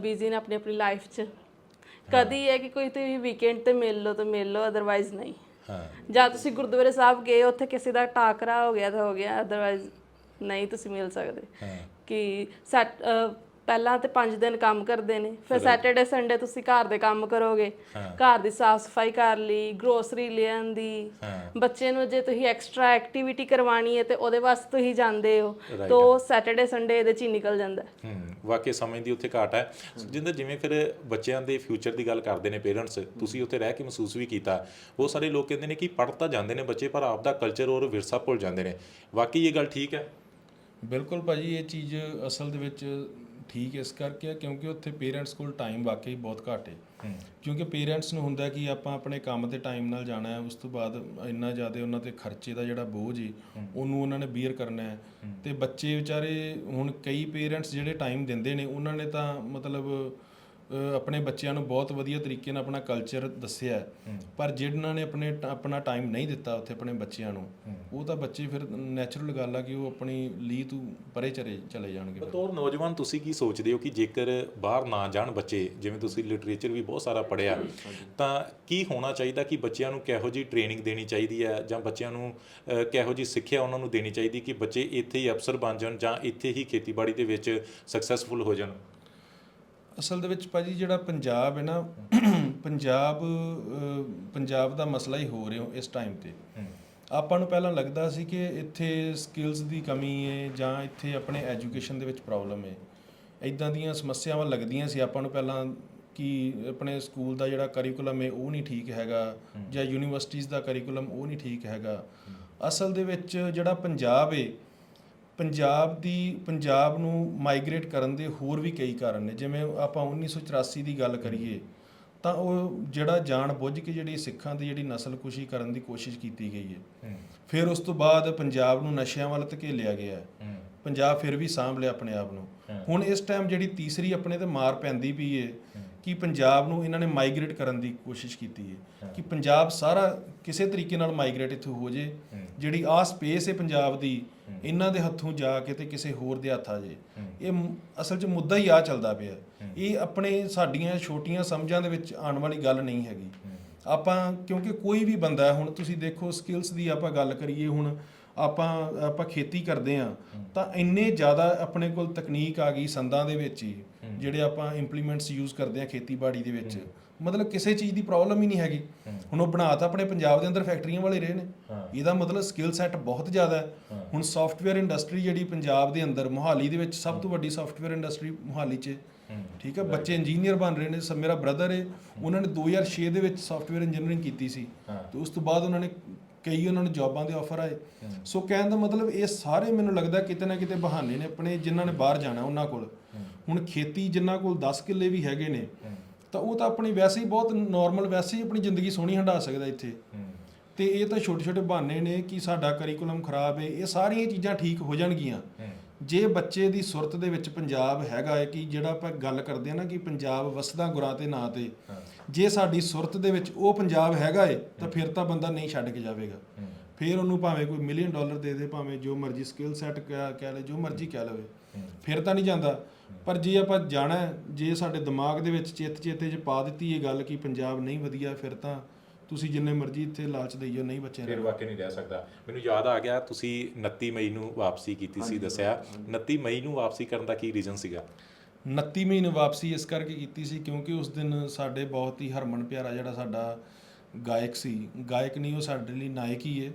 ਬਿਜ਼ੀ ਨੇ ਆਪਣੀ ਆਪਣੀ ਲਾਈਫ 'ਚ। ਕਦੀ ਹੈ। ਕਿ ਕੋਈ ਤੁਸੀਂ ਵੀਕਐਂਡ ਤੇ ਮਿਲ ਲਓ ਤਾਂ ਮਿਲ ਲਓ ਅਦਰਵਾਈਜ਼ ਨਹੀਂ। ਹਾਂ। ਜਾਂ ਤੁਸੀਂ ਗੁਰਦੁਆਰੇ ਸਾਹਿਬ ਗਏ ਉੱਥੇ ਕਿਸੇ ਦਾ ਟਾਕਰਾ ਹੋ ਗਿਆ ਤਾਂ ਹੋ ਗਿਆ ਅਦਰਵਾਈਜ਼ ਨਹੀਂ ਤੁਸੀਂ ਮਿਲ ਸਕਦੇ। ਹਾਂ। ਕਿ ਸੈਟ ਪਹਿਲਾਂ ਤੇ 5 ਦਿਨ ਕੰਮ ਕਰਦੇ ਨੇ ਫਿਰ ਸੈਟਰਡੇ ਸੰਡੇ ਤੁਸੀਂ ਘਰ ਦੇ ਕੰਮ ਕਰੋਗੇ। ਘਰ ਦੀ ਸਾਫ਼ ਸਫ਼ਾਈ ਕਰ ਲਈ ਗਰੋਸਰੀ ਲਿਆਉਣ ਦੀ। ਬੱਚੇ ਨੂੰ ਜੇ ਤੁਸੀਂ ਐਕਸਟਰਾ ਐਕਟੀਵਿਟੀ ਕਰਵਾਣੀ ਹੈ ਤੇ ਉਹਦੇ ਵਾਸਤੇ ਤੁਸੀਂ ਜਾਂਦੇ ਹੋ ਤਾਂ ਸੈਟਰਡੇ ਸੰਡੇ ਇਹਦੇ ਚ ਹੀ ਨਿਕਲ ਜਾਂਦਾ। ਹੈ। ਵਾਕਈ ਸਮਝ ਦੀ ਉੱਥੇ ਘਾਟ ਹੈ। ਜਿੰਦਰ ਜਿਵੇਂ ਫਿਰ ਬੱਚਿਆਂ ਦੇ ਫਿਊਚਰ ਦੀ ਗੱਲ ਕਰਦੇ ਨੇ ਪੇਰੈਂਟਸ ਤੁਸੀਂ ਉੱਥੇ ਰਹਿ ਕੇ ਮਹਿਸੂਸ ਵੀ ਕੀਤਾ। ਬਹੁਤ ਸਾਰੇ ਲੋਕ ਕਹਿੰਦੇ ਨੇ ਕਿ ਪੜ੍ਹ ਤਾਂ ਜਾਂਦੇ ਨੇ ਬੱਚੇ ਪਰ ਆਪ ਦਾ ਕਲਚਰ ਔਰ ਵਿਰਸਾ ਭੁੱਲ ਜਾਂਦੇ ਨੇ। ਵਾਕਈ ਇਹ ਗੱਲ ਠੀਕ ਹੈ? ਬਿਲਕੁਲ ਭਾਜੀ ਇਹ ਚੀਜ਼ ਅਸਲ ਦੇ ਵਿੱਚ ਠੀਕ ਇਸ ਕਰਕੇ ਆ ਕਿਉਂਕਿ ਉੱਥੇ ਪੇਰੈਂਟਸ ਕੋਲ ਟਾਈਮ ਵਾਕਈ ਬਹੁਤ ਘੱਟ ਹੈ। ਕਿਉਂਕਿ ਪੇਰੈਂਟਸ ਨੂੰ ਹੁੰਦਾ ਕਿ ਆਪਾਂ ਆਪਣੇ ਕੰਮ ਤੇ ਟਾਈਮ ਨਾਲ ਜਾਣਾ ਹੈ ਉਸ ਤੋਂ ਬਾਅਦ ਇੰਨਾ ਜ਼ਿਆਦਾ ਉਹਨਾਂ ਤੇ ਖਰਚੇ ਦਾ ਜਿਹੜਾ ਬੋਝ ਹੈ। ਉਹਨੂੰ ਉਹਨਾਂ ਨੇ ਬੀਅਰ ਕਰਨਾ ਹੈ। ਤੇ ਬੱਚੇ ਵਿਚਾਰੇ ਹੁਣ ਕਈ ਪੇਰੈਂਟਸ ਜਿਹੜੇ ਟਾਈਮ ਦਿੰਦੇ ਨੇ ਉਹਨਾਂ ਨੇ ਤਾਂ ਮਤਲਬ ਆਪਣੇ ਬੱਚਿਆਂ ਨੂੰ ਬਹੁਤ ਵਧੀਆ ਤਰੀਕੇ ਨਾਲ ਆਪਣਾ ਕਲਚਰ ਦੱਸਿਆ। ਪਰ ਜਿਨ੍ਹਾਂ ਨੇ ਆਪਣੇ ਆਪਣਾ ਟਾਈਮ ਨਹੀਂ ਦਿੱਤਾ ਉੱਥੇ ਆਪਣੇ ਬੱਚਿਆਂ ਨੂੰ ਉਹ ਤਾਂ ਬੱਚੇ ਫਿਰ ਨੈਚੁਰਲ ਗੱਲ ਆ ਕਿ ਉਹ ਆਪਣੀ ਲੀ ਤੋਂ ਪਰੇ ਚਲੇ ਚਲੇ ਜਾਣਗੇ। ਬਤੌਰ ਨੌਜਵਾਨ ਤੁਸੀਂ ਕੀ ਸੋਚਦੇ ਹੋ ਕਿ ਜੇਕਰ ਬਾਹਰ ਨਾ ਜਾਣ ਬੱਚੇ ਜਿਵੇਂ ਤੁਸੀਂ ਲਿਟਰੇਚਰ ਵੀ ਬਹੁਤ ਸਾਰਾ ਪੜ੍ਹਿਆ ਤਾਂ ਕੀ ਹੋਣਾ ਚਾਹੀਦਾ ਕਿ ਬੱਚਿਆਂ ਨੂੰ ਕਿਹੋ ਜੀ ਟ੍ਰੇਨਿੰਗ ਦੇਣੀ ਚਾਹੀਦੀ ਹੈ ਜਾਂ ਬੱਚਿਆਂ ਨੂੰ ਕਿਹੋ ਜੀ ਸਿੱਖਿਆ ਉਹਨਾਂ ਨੂੰ ਦੇਣੀ ਚਾਹੀਦੀ ਕਿ ਬੱਚੇ ਇੱਥੇ ਹੀ ਅਫਸਰ ਬਣ ਜਾਣ ਜਾਂ ਇੱਥੇ ਹੀ ਖੇਤੀਬਾੜੀ ਦੇ ਵਿੱਚ ਸਕਸੈਸਫੁਲ ਹੋ ਜਾਣ ਅਸਲ ਦੇ ਵਿੱਚ ਭਾਜੀ ਜਿਹੜਾ ਪੰਜਾਬ ਹੈ ਨਾ ਪੰਜਾਬ ਪੰਜਾਬ ਦਾ ਮਸਲਾ ਹੀ ਹੋ ਰਿਹਾ ਇਸ ਟਾਈਮ ਤੇ। ਆਪਾਂ ਨੂੰ ਪਹਿਲਾਂ ਲੱਗਦਾ ਸੀ ਕਿ ਇੱਥੇ ਸਕਿੱਲਸ ਦੀ ਕਮੀ ਹੈ ਜਾਂ ਇੱਥੇ ਆਪਣੇ ਐਜੂਕੇਸ਼ਨ ਦੇ ਵਿੱਚ ਪ੍ਰੋਬਲਮ ਹੈ ਇਦਾਂ ਦੀਆਂ ਸਮੱਸਿਆਵਾਂ ਲੱਗਦੀਆਂ ਸੀ। ਆਪਾਂ ਨੂੰ ਪਹਿਲਾਂ ਕਿ ਆਪਣੇ ਸਕੂਲ ਦਾ ਜਿਹੜਾ ਕਰਿਕੂਲਮ ਹੈ ਉਹ ਨਹੀਂ ਠੀਕ ਹੈਗਾ ਜਾਂ ਯੂਨੀਵਰਸਿਟੀਜ਼ ਦਾ ਕਰਿਕੂਲਮ ਉਹ ਨਹੀਂ ਠੀਕ ਹੈਗਾ। ਅਸਲ ਦੇ ਵਿੱਚ ਜਿਹੜਾ ਪੰਜਾਬ ਹੈ ਪੰਜਾਬ ਦੀ ਪੰਜਾਬ ਨੂੰ ਮਾਈਗ੍ਰੇਟ ਕਰਨ ਦੇ ਹੋਰ ਵੀ ਕਈ ਕਾਰਨ ਨੇ। ਜਿਵੇਂ ਆਪਾਂ 1984 ਦੀ ਗੱਲ ਕਰੀਏ ਤਾਂ ਉਹ ਜਿਹੜਾ ਜਾਣ ਬੁੱਝ ਕੇ ਜਿਹੜੀ ਸਿੱਖਾਂ ਦੀ ਜਿਹੜੀ ਨਸਲਕੁਸ਼ੀ ਕਰਨ ਦੀ ਕੋਸ਼ਿਸ਼ ਕੀਤੀ ਗਈ ਹੈ। ਫਿਰ ਉਸ ਤੋਂ ਬਾਅਦ ਪੰਜਾਬ ਨੂੰ ਨਸ਼ਿਆਂ ਵੱਲ ਧਕੇਲਿਆ ਗਿਆ। ਹੈ। ਪੰਜਾਬ ਫਿਰ ਵੀ ਸਾਂਭ ਲਿਆ ਆਪਣੇ ਆਪ ਨੂੰ। ਹੁਣ ਇਸ ਟਾਈਮ ਜਿਹੜੀ ਤੀਸਰੀ ਆਪਣੇ ਤੇ ਮਾਰ ਪੈਂਦੀ ਪਈ ਏ ਕਿ ਪੰਜਾਬ ਨੂੰ ਇਹਨਾਂ ਨੇ ਮਾਈਗ੍ਰੇਟ ਕਰਨ ਦੀ ਕੋਸ਼ਿਸ਼ ਕੀਤੀ ਹੈ ਕਿ ਪੰਜਾਬ ਸਾਰਾ ਕਿਸੇ ਤਰੀਕੇ ਨਾਲ ਮਾਈਗ੍ਰੇਟ ਇੱਥੋਂ ਹੋ ਜੇ ਜਿਹੜੀ ਆ ਸਪੇਸ ਹੈ ਪੰਜਾਬ ਦੀ ਇਹਨਾਂ ਦੇ ਹੱਥੋਂ ਜਾ ਕੇ ਤੇ ਕਿਸੇ ਹੋਰ ਦੇ ਹੱਥ ਆ ਜੇ। ਇਹ ਅਸਲ 'ਚ ਮੁੱਦਾ ਹੀ ਆ ਚੱਲਦਾ ਪਿਆ। ਇਹ ਆਪਣੇ ਸਾਡੀਆਂ ਛੋਟੀਆਂ ਸਮਝਾਂ ਦੇ ਵਿੱਚ ਆਉਣ ਵਾਲੀ ਗੱਲ ਨਹੀਂ ਹੈਗੀ। ਆਪਾਂ ਕਿਉਂਕਿ ਕੋਈ ਵੀ ਬੰਦਾ ਹੁਣ ਤੁਸੀਂ ਦੇਖੋ ਸਕਿੱਲਸ ਦੀ ਆਪਾਂ ਗੱਲ ਕਰੀਏ ਹੁਣ ਆਪਾਂ ਆਪਾਂ ਖੇਤੀ ਕਰਦੇ ਆ ਤਾਂ ਇੰਨੇ ਜ਼ਿਆਦਾ ਆਪਣੇ ਕੋਲ ਤਕਨੀਕ ਆ ਗਈ ਸੰਦਾਂ ਦੇ ਵਿੱਚ ਹੀ ਜਿਹੜੇ ਆਪਾਂ ਇੰਪਲੀਮੈਂਟਸ ਯੂਜ਼ ਕਰਦੇ ਆ ਖੇਤੀਬਾੜੀ ਦੇ ਵਿੱਚ। ਮਤਲਬ ਕਿਸੇ ਚੀਜ਼ ਦੀ ਪ੍ਰੋਬਲਮ ਹੀ ਨਹੀਂ ਹੈਗੀ। ਹੁਣ ਉਹ ਬਣਾ ਤਾਂ ਆਪਣੇ ਪੰਜਾਬ ਦੇ ਅੰਦਰ ਫੈਕਟਰੀਆਂ ਵਾਲੇ ਰਹੇ ਨੇ। ਇਹਦਾ ਮਤਲਬ ਸਕਿੱਲ ਸੈੱਟ ਬਹੁਤ ਜ਼ਿਆਦਾ ਹੈ। ਹੁਣ ਸੌਫਟਵੇਅਰ ਇੰਡਸਟਰੀ ਜਿਹੜੀ ਪੰਜਾਬ ਦੇ ਅੰਦਰ ਮੋਹਾਲੀ ਦੇ ਵਿੱਚ ਸਭ ਤੋਂ ਵੱਡੀ ਸੌਫਟਵੇਅਰ ਇੰਡਸਟਰੀ ਮੋਹਾਲੀ 'ਚ। ਠੀਕ ਹੈ? ਬੱਚੇ ਇੰਜੀਨੀਅਰ ਬਣ ਰਹੇ ਨੇ। ਸ- ਮੇਰਾ ਬ੍ਰਦਰ ਹੈ। ਉਹਨਾਂ ਨੇ 2006 ਦੇ ਵਿੱਚ ਸੌਫਟਵੇਅਰ ਇੰਜੀਨੀਅਰਿੰਗ ਕੀਤੀ ਸੀ। ਤੇ ਉਸ ਤੋਂ ਬਾਅਦ ਉਹਨਾਂ ਨੇ ਕਈ ਉਹਨਾਂ ਨੂੰ ਜੌਬਾਂ ਦੇ ਆਫਰ ਆਏ। ਸੋ ਕਹਿਣ ਦਾ ਮਤਲਬ ਇਹ ਸਾਰੇ ਮੈਨੂੰ ਲੱਗਦਾ ਕਿਤੇ ਨਾ ਕਿਤੇ ਬਹਾਨੇ ਨੇ ਆਪਣੇ ਜਿਨ੍ਹਾਂ ਨੇ ਬਾਹਰ ਜਾਣਾ ਉਹਨਾਂ ਕੋਲ। ਹੁਣ ਖੇਤੀ ਜਿਨ੍ਹਾਂ ਕੋਲ 10 ਕਿੱਲੇ ਵੀ ਹੈਗੇ ਨੇ ਤਾਂ ਉਹ ਤਾਂ ਆਪਣੀ ਵੈਸੇ ਹੀ ਬਹੁਤ ਨਾਰਮਲ ਵੈਸੇ ਹੀ ਆਪਣੀ ਜ਼ਿੰਦਗੀ ਸੋਹਣੀ ਹੰਡਾ ਸਕਦਾ ਇੱਥੇ। ਤੇ ਇਹ ਤਾਂ ਛੋਟੇ ਛੋਟੇ ਬਹਾਨੇ ਨੇ ਕਿ ਸਾਡਾ ਕਰਿਕੂਲਮ ਖਰਾਬ ਹੈ ਇਹ ਸਾਰੀਆਂ ਚੀਜ਼ਾਂ ਠੀਕ ਹੋ ਜਾਣਗੀਆਂ। ਜੇ ਬੱਚੇ ਦੀ ਸੁਰਤ ਦੇ ਵਿੱਚ ਪੰਜਾਬ ਹੈਗਾ ਹੈ ਕਿ ਜਿਹੜਾ ਆਪਾਂ ਗੱਲ ਕਰਦੇ ਆ ਨਾ ਕਿ ਪੰਜਾਬ ਵਸਦਾ ਗੁਰਾਂ ਤੇ ਨਾਂ ਤੇ ਜੇ ਸਾਡੀ ਸੁਰਤ ਦੇ ਵਿੱਚ ਉਹ ਪੰਜਾਬ ਹੈਗਾ ਏ ਤਾਂ ਫਿਰ ਤਾਂ ਬੰਦਾ ਨਹੀਂ ਛੱਡ ਕੇ ਜਾਵੇਗਾ। ਫਿਰ ਉਹਨੂੰ ਭਾਵੇਂ ਕੋਈ ਮਿਲੀਅਨ ਡਾਲਰ ਦੇ ਦੇ ਭਾਵੇਂ ਜੋ ਮਰਜ਼ੀ ਸਕਿੱਲ ਸੈੱਟ ਕਹਿ ਲੈ ਜੋ ਮਰਜ਼ੀ ਕਹਿ ਲਵੇ ਫਿਰ ਤਾਂ ਨਹੀਂ ਜਾਂਦਾ। ਪਰ ਜੇ ਆਪਾਂ ਜਾਣਾ ਜੇ ਸਾਡੇ ਦਿਮਾਗ ਦੇ ਵਿੱਚ ਚਿੱਤ ਚੇਤੇ 'ਚ ਪਾ ਦਿੱਤੀ ਇਹ ਗੱਲ ਕਿ ਪੰਜਾਬ ਨਹੀਂ ਵਧੀਆ ਫਿਰ ਤਾਂ ਤੁਸੀਂ ਜਿੰਨੇ ਮਰਜ਼ੀ ਇੱਥੇ ਲਾਲਚ ਦੇਈਓ ਨਹੀਂ ਬੱਚੇ ਫਿਰ ਵਾਕਿਆ ਨਹੀਂ ਰਹਿ ਸਕਦਾ। ਮੈਨੂੰ ਯਾਦ ਆ ਗਿਆ ਤੁਸੀਂ 29 ਮਈ ਨੂੰ ਵਾਪਸੀ ਕੀਤੀ ਸੀ ਦੱਸਿਆ। 29 ਮਈ ਨੂੰ ਵਾਪਸੀ ਕਰਨ ਦਾ ਕੀ ਰੀਜ਼ਨ ਸੀਗਾ? 29 ਮਹੀਨੇ ਵਾਪਸੀ ਇਸ ਕਰਕੇ ਕੀਤੀ ਸੀ ਕਿਉਂਕਿ ਉਸ ਦਿਨ ਸਾਡੇ ਬਹੁਤ ਹੀ ਹਰਮਨ ਪਿਆਰਾ ਜਿਹੜਾ ਸਾਡਾ ਗਾਇਕ ਸੀ ਗਾਇਕ ਨਹੀਂ ਉਹ ਸਾਡੇ ਲਈ ਨਾਇਕ ਹੀ ਹੈ।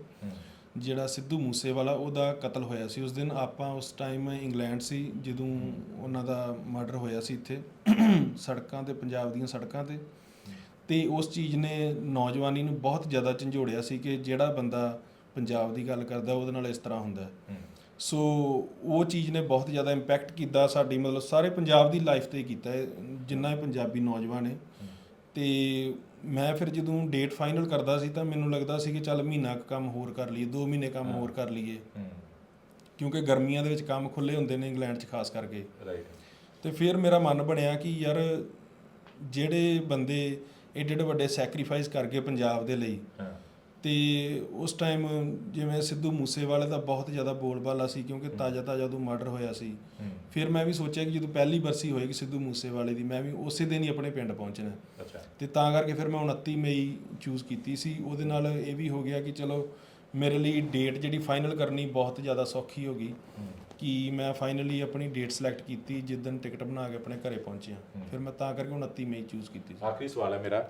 ਜਿਹੜਾ ਸਿੱਧੂ ਮੂਸੇਵਾਲਾ ਉਹਦਾ ਕਤਲ ਹੋਇਆ ਸੀ। ਉਸ ਦਿਨ ਆਪਾਂ ਉਸ ਟਾਈਮ ਇੰਗਲੈਂਡ ਸੀ ਜਦੋਂ ਉਹਨਾਂ ਦਾ ਮਰਡਰ ਹੋਇਆ ਸੀ ਇੱਥੇ। ਸੜਕਾਂ ਤੇ ਪੰਜਾਬ ਦੀਆਂ ਸੜਕਾਂ ਤੇ। ਤੇ ਉਸ ਚੀਜ਼ ਨੇ ਨੌਜਵਾਨੀ ਨੂੰ ਬਹੁਤ ਜ਼ਿਆਦਾ ਝੰਜੋੜਿਆ ਸੀ ਕਿ ਜਿਹੜਾ ਬੰਦਾ ਪੰਜਾਬ ਦੀ ਗੱਲ ਕਰਦਾ ਉਹਦੇ ਨਾਲ ਇਸ ਤਰ੍ਹਾਂ ਹੁੰਦਾ। ਸੋ ਉਹ ਚੀਜ਼ ਨੇ ਬਹੁਤ ਜ਼ਿਆਦਾ ਇੰਪੈਕਟ ਕੀਤਾ ਸਾਡੀ ਮਤਲਬ ਸਾਰੇ ਪੰਜਾਬ ਦੀ ਲਾਈਫ ਤੇ ਕੀਤਾ ਜਿੰਨਾ ਵੀ ਪੰਜਾਬੀ ਨੌਜਵਾਨ ਹੈ। ਤੇ ਮੈਂ ਫਿਰ ਜਦੋਂ ਡੇਟ ਫਾਈਨਲ ਕਰਦਾ ਸੀ ਤਾਂ ਮੈਨੂੰ ਲੱਗਦਾ ਸੀ ਕਿ ਚੱਲ ਮਹੀਨਾ ਕੁ ਕੰਮ ਹੋਰ ਕਰ ਲਈਏ 2 ਮਹੀਨੇ ਕੰਮ ਹੋਰ ਕਰ ਲਈਏ। ਕਿਉਂਕਿ ਗਰਮੀਆਂ ਦੇ ਵਿੱਚ ਕੰਮ ਖੁੱਲੇ ਹੁੰਦੇ ਨੇ ਇੰਗਲੈਂਡ 'ਚ ਖਾਸ ਕਰਕੇ। ਰਾਈਟ ਤੇ ਫਿਰ ਮੇਰਾ ਮਨ ਬਣਿਆ ਕਿ ਯਾਰ ਜਿਹੜੇ ਬੰਦੇ ਏਡੇ ਏਡੇ ਵੱਡੇ ਸੈਕਰੀਫਾਈਸ ਕਰਕੇ ਪੰਜਾਬ ਦੇ ਲਈ। ਤੇ ਉਸ ਟਾਈਮ ਜਿਵੇਂ ਸਿੱਧੂ ਮੂਸੇਵਾਲੇ ਦਾ ਬਹੁਤ ਜ਼ਿਆਦਾ ਬੋਲਬਾਲਾ ਸੀ ਕਿਉਂਕਿ ਤਾਜ਼ਾ ਤਾਜ਼ਾ ਉਦੋਂ ਮਰਡਰ ਹੋਇਆ ਸੀ। ਫਿਰ ਮੈਂ ਵੀ ਸੋਚਿਆ ਕਿ ਜਦੋਂ ਪਹਿਲੀ ਬਰਸੀ ਹੋਏਗੀ ਸਿੱਧੂ ਮੂਸੇਵਾਲੇ ਦੀ ਮੈਂ ਵੀ ਉਸੇ ਦਿਨ ਹੀ ਆਪਣੇ ਪਿੰਡ ਪਹੁੰਚਣਾ। ਅੱਛਾ। ਤੇ ਤਾਂ ਕਰਕੇ ਫਿਰ ਮੈਂ 29 ਮਈ ਚੂਜ਼ ਕੀਤੀ ਸੀ। ਉਹਦੇ ਨਾਲ ਇਹ ਵੀ ਹੋ ਗਿਆ ਕਿ ਚਲੋ ਮੇਰੇ ਲਈ ਡੇਟ ਜਿਹੜੀ ਫਾਈਨਲ ਕਰਨੀ ਬਹੁਤ ਜ਼ਿਆਦਾ ਸੌਖੀ ਹੋ ਗਈ। ਕਿ ਮੈਂ ਫਾਈਨਲੀ ਆਪਣੀ ਡੇਟ ਸਿਲੈਕਟ ਕੀਤੀ ਜਿਸ ਦਿਨ ਟਿਕਟ ਬਣਾ ਕੇ ਆਪਣੇ ਘਰੇ ਪਹੁੰਚਿਆ ਫਿਰ ਮੈਂ ਤਾਂ ਕਰਕੇ 29 ਮਈ ਚੂਜ਼ ਕੀਤੀ ਸੀ। ਆਖਰੀ ਸਵਾਲ ਹੈ ਮੇਰਾ।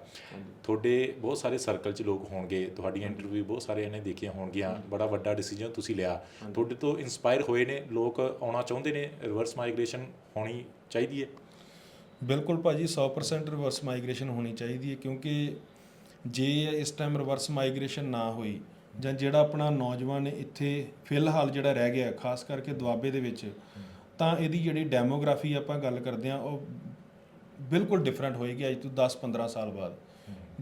ਤੁਹਾਡੇ ਬਹੁਤ ਸਾਰੇ ਸਰਕਲ 'ਚ ਲੋਕ ਹੋਣਗੇ ਤੁਹਾਡੀਆਂ ਇੰਟਰਵਿਊ ਬਹੁਤ ਸਾਰਿਆਂ ਨੇ ਦੇਖੀਆਂ ਹੋਣਗੀਆਂ ਬੜਾ ਵੱਡਾ ਡਿਸੀਜਨ ਤੁਸੀਂ ਲਿਆ। ਤੁਹਾਡੇ ਤੋਂ ਇਨਸਪਾਇਰ ਹੋਏ ਨੇ ਲੋਕ ਆਉਣਾ ਚਾਹੁੰਦੇ ਨੇ ਰਿਵਰਸ ਮਾਈਗ੍ਰੇਸ਼ਨ ਹੋਣੀ ਚਾਹੀਦੀ ਹੈ? ਬਿਲਕੁਲ ਭਾਜੀ 100% ਰਿਵਰਸ ਮਾਈਗ੍ਰੇਸ਼ਨ ਹੋਣੀ ਚਾਹੀਦੀ ਹੈ ਕਿਉਂਕਿ ਜੇ ਇਸ ਟਾਈਮ ਰਿਵਰਸ ਮਾਈਗ੍ਰੇਸ਼ਨ ਨਾ ਹੋਈ ਜਾਂ ਜਿਹੜਾ ਆਪਣਾ ਨੌਜਵਾਨ ਇੱਥੇ ਫਿਲਹਾਲ ਜਿਹੜਾ ਰਹਿ ਗਿਆ, ਖਾਸ ਕਰਕੇ ਦੁਆਬੇ ਦੇ ਵਿੱਚ, ਤਾਂ ਇਹਦੀ ਜਿਹੜੀ ਡੈਮੋਗ੍ਰਾਫੀ ਆਪਾਂ ਗੱਲ ਕਰਦੇ ਆ ਉਹ ਬਿਲਕੁਲ ਡਿਫਰੈਂਟ ਹੋਏਗੀ ਅੱਜ ਤੋਂ 10-15 ਸਾਲ ਬਾਅਦ।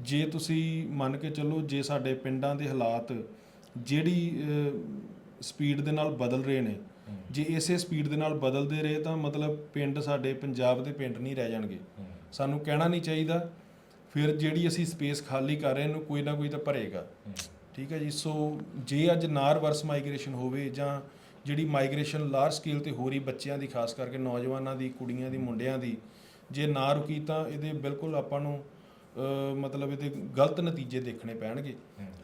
ਜੇ ਤੁਸੀਂ ਮੰਨ ਕੇ ਚੱਲੋ, ਜੇ ਸਾਡੇ ਪਿੰਡਾਂ ਦੇ ਹਾਲਾਤ ਜਿਹੜੀ ਸਪੀਡ ਦੇ ਨਾਲ ਬਦਲ ਰਹੇ ਨੇ, ਜੇ ਇਸੇ ਸਪੀਡ ਦੇ ਨਾਲ ਬਦਲਦੇ ਰਹੇ, ਤਾਂ ਮਤਲਬ ਪਿੰਡ ਸਾਡੇ, ਪੰਜਾਬ ਦੇ ਪਿੰਡ ਨਹੀਂ ਰਹਿ ਜਾਣਗੇ। ਸਾਨੂੰ ਕਹਿਣਾ ਨਹੀਂ ਚਾਹੀਦਾ, ਫਿਰ ਜਿਹੜੀ ਅਸੀਂ ਸਪੇਸ ਖਾਲੀ ਕਰ ਰਹੇ ਇਹਨੂੰ ਕੋਈ ਨਾ ਕੋਈ ਤਾਂ ਭਰੇਗਾ। ਠੀਕ ਹੈ ਜੀ ਸੋ ਜੇ ਅੱਜ ਨਾ ਰਿਵਰਸ ਮਾਈਗ੍ਰੇਸ਼ਨ ਹੋਵੇ ਜਾਂ ਜਿਹੜੀ ਮਾਈਗ੍ਰੇਸ਼ਨ ਲਾਰਜ ਸਕੇਲ ਤੇ ਹੋ ਰਹੀ ਬੱਚਿਆਂ ਦੀ ਖਾਸ ਕਰਕੇ ਨੌਜਵਾਨਾਂ ਦੀ ਕੁੜੀਆਂ ਦੀ ਮੁੰਡਿਆਂ ਦੀ ਜੇ ਨਾ ਰੁਕੀ ਤਾਂ ਇਹਦੇ ਬਿਲਕੁਲ ਆਪਾਂ ਨੂੰ ਮਤਲਬ ਇਹਦੇ ਗਲਤ ਨਤੀਜੇ ਦੇਖਣੇ ਪੈਣਗੇ।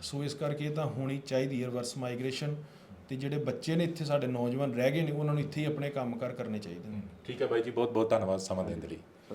ਸੋ ਇਸ ਕਰਕੇ ਇਹ ਤਾਂ ਹੋਣੀ ਚਾਹੀਦੀ ਹੈ ਰਿਵਰਸ ਮਾਈਗ੍ਰੇਸ਼ਨ ਤੇ ਜਿਹੜੇ ਬੱਚੇ ਨੇ ਇੱਥੇ ਸਾਡੇ ਨੌਜਵਾਨ ਰਹਿ ਗਏ ਨੇ ਉਹਨਾਂ ਨੂੰ ਇੱਥੇ ਹੀ ਆਪਣੇ ਕੰਮਕਾਰ ਕਰਨੇ ਚਾਹੀਦੇ ਨੇ। ਠੀਕ ਹੈ ਬਾਈ ਜੀ ਬਹੁਤ ਬਹੁਤ ਧੰਨਵਾਦ ਸਮਾਂ ਦੇਣ ਦੇ ਲਈ।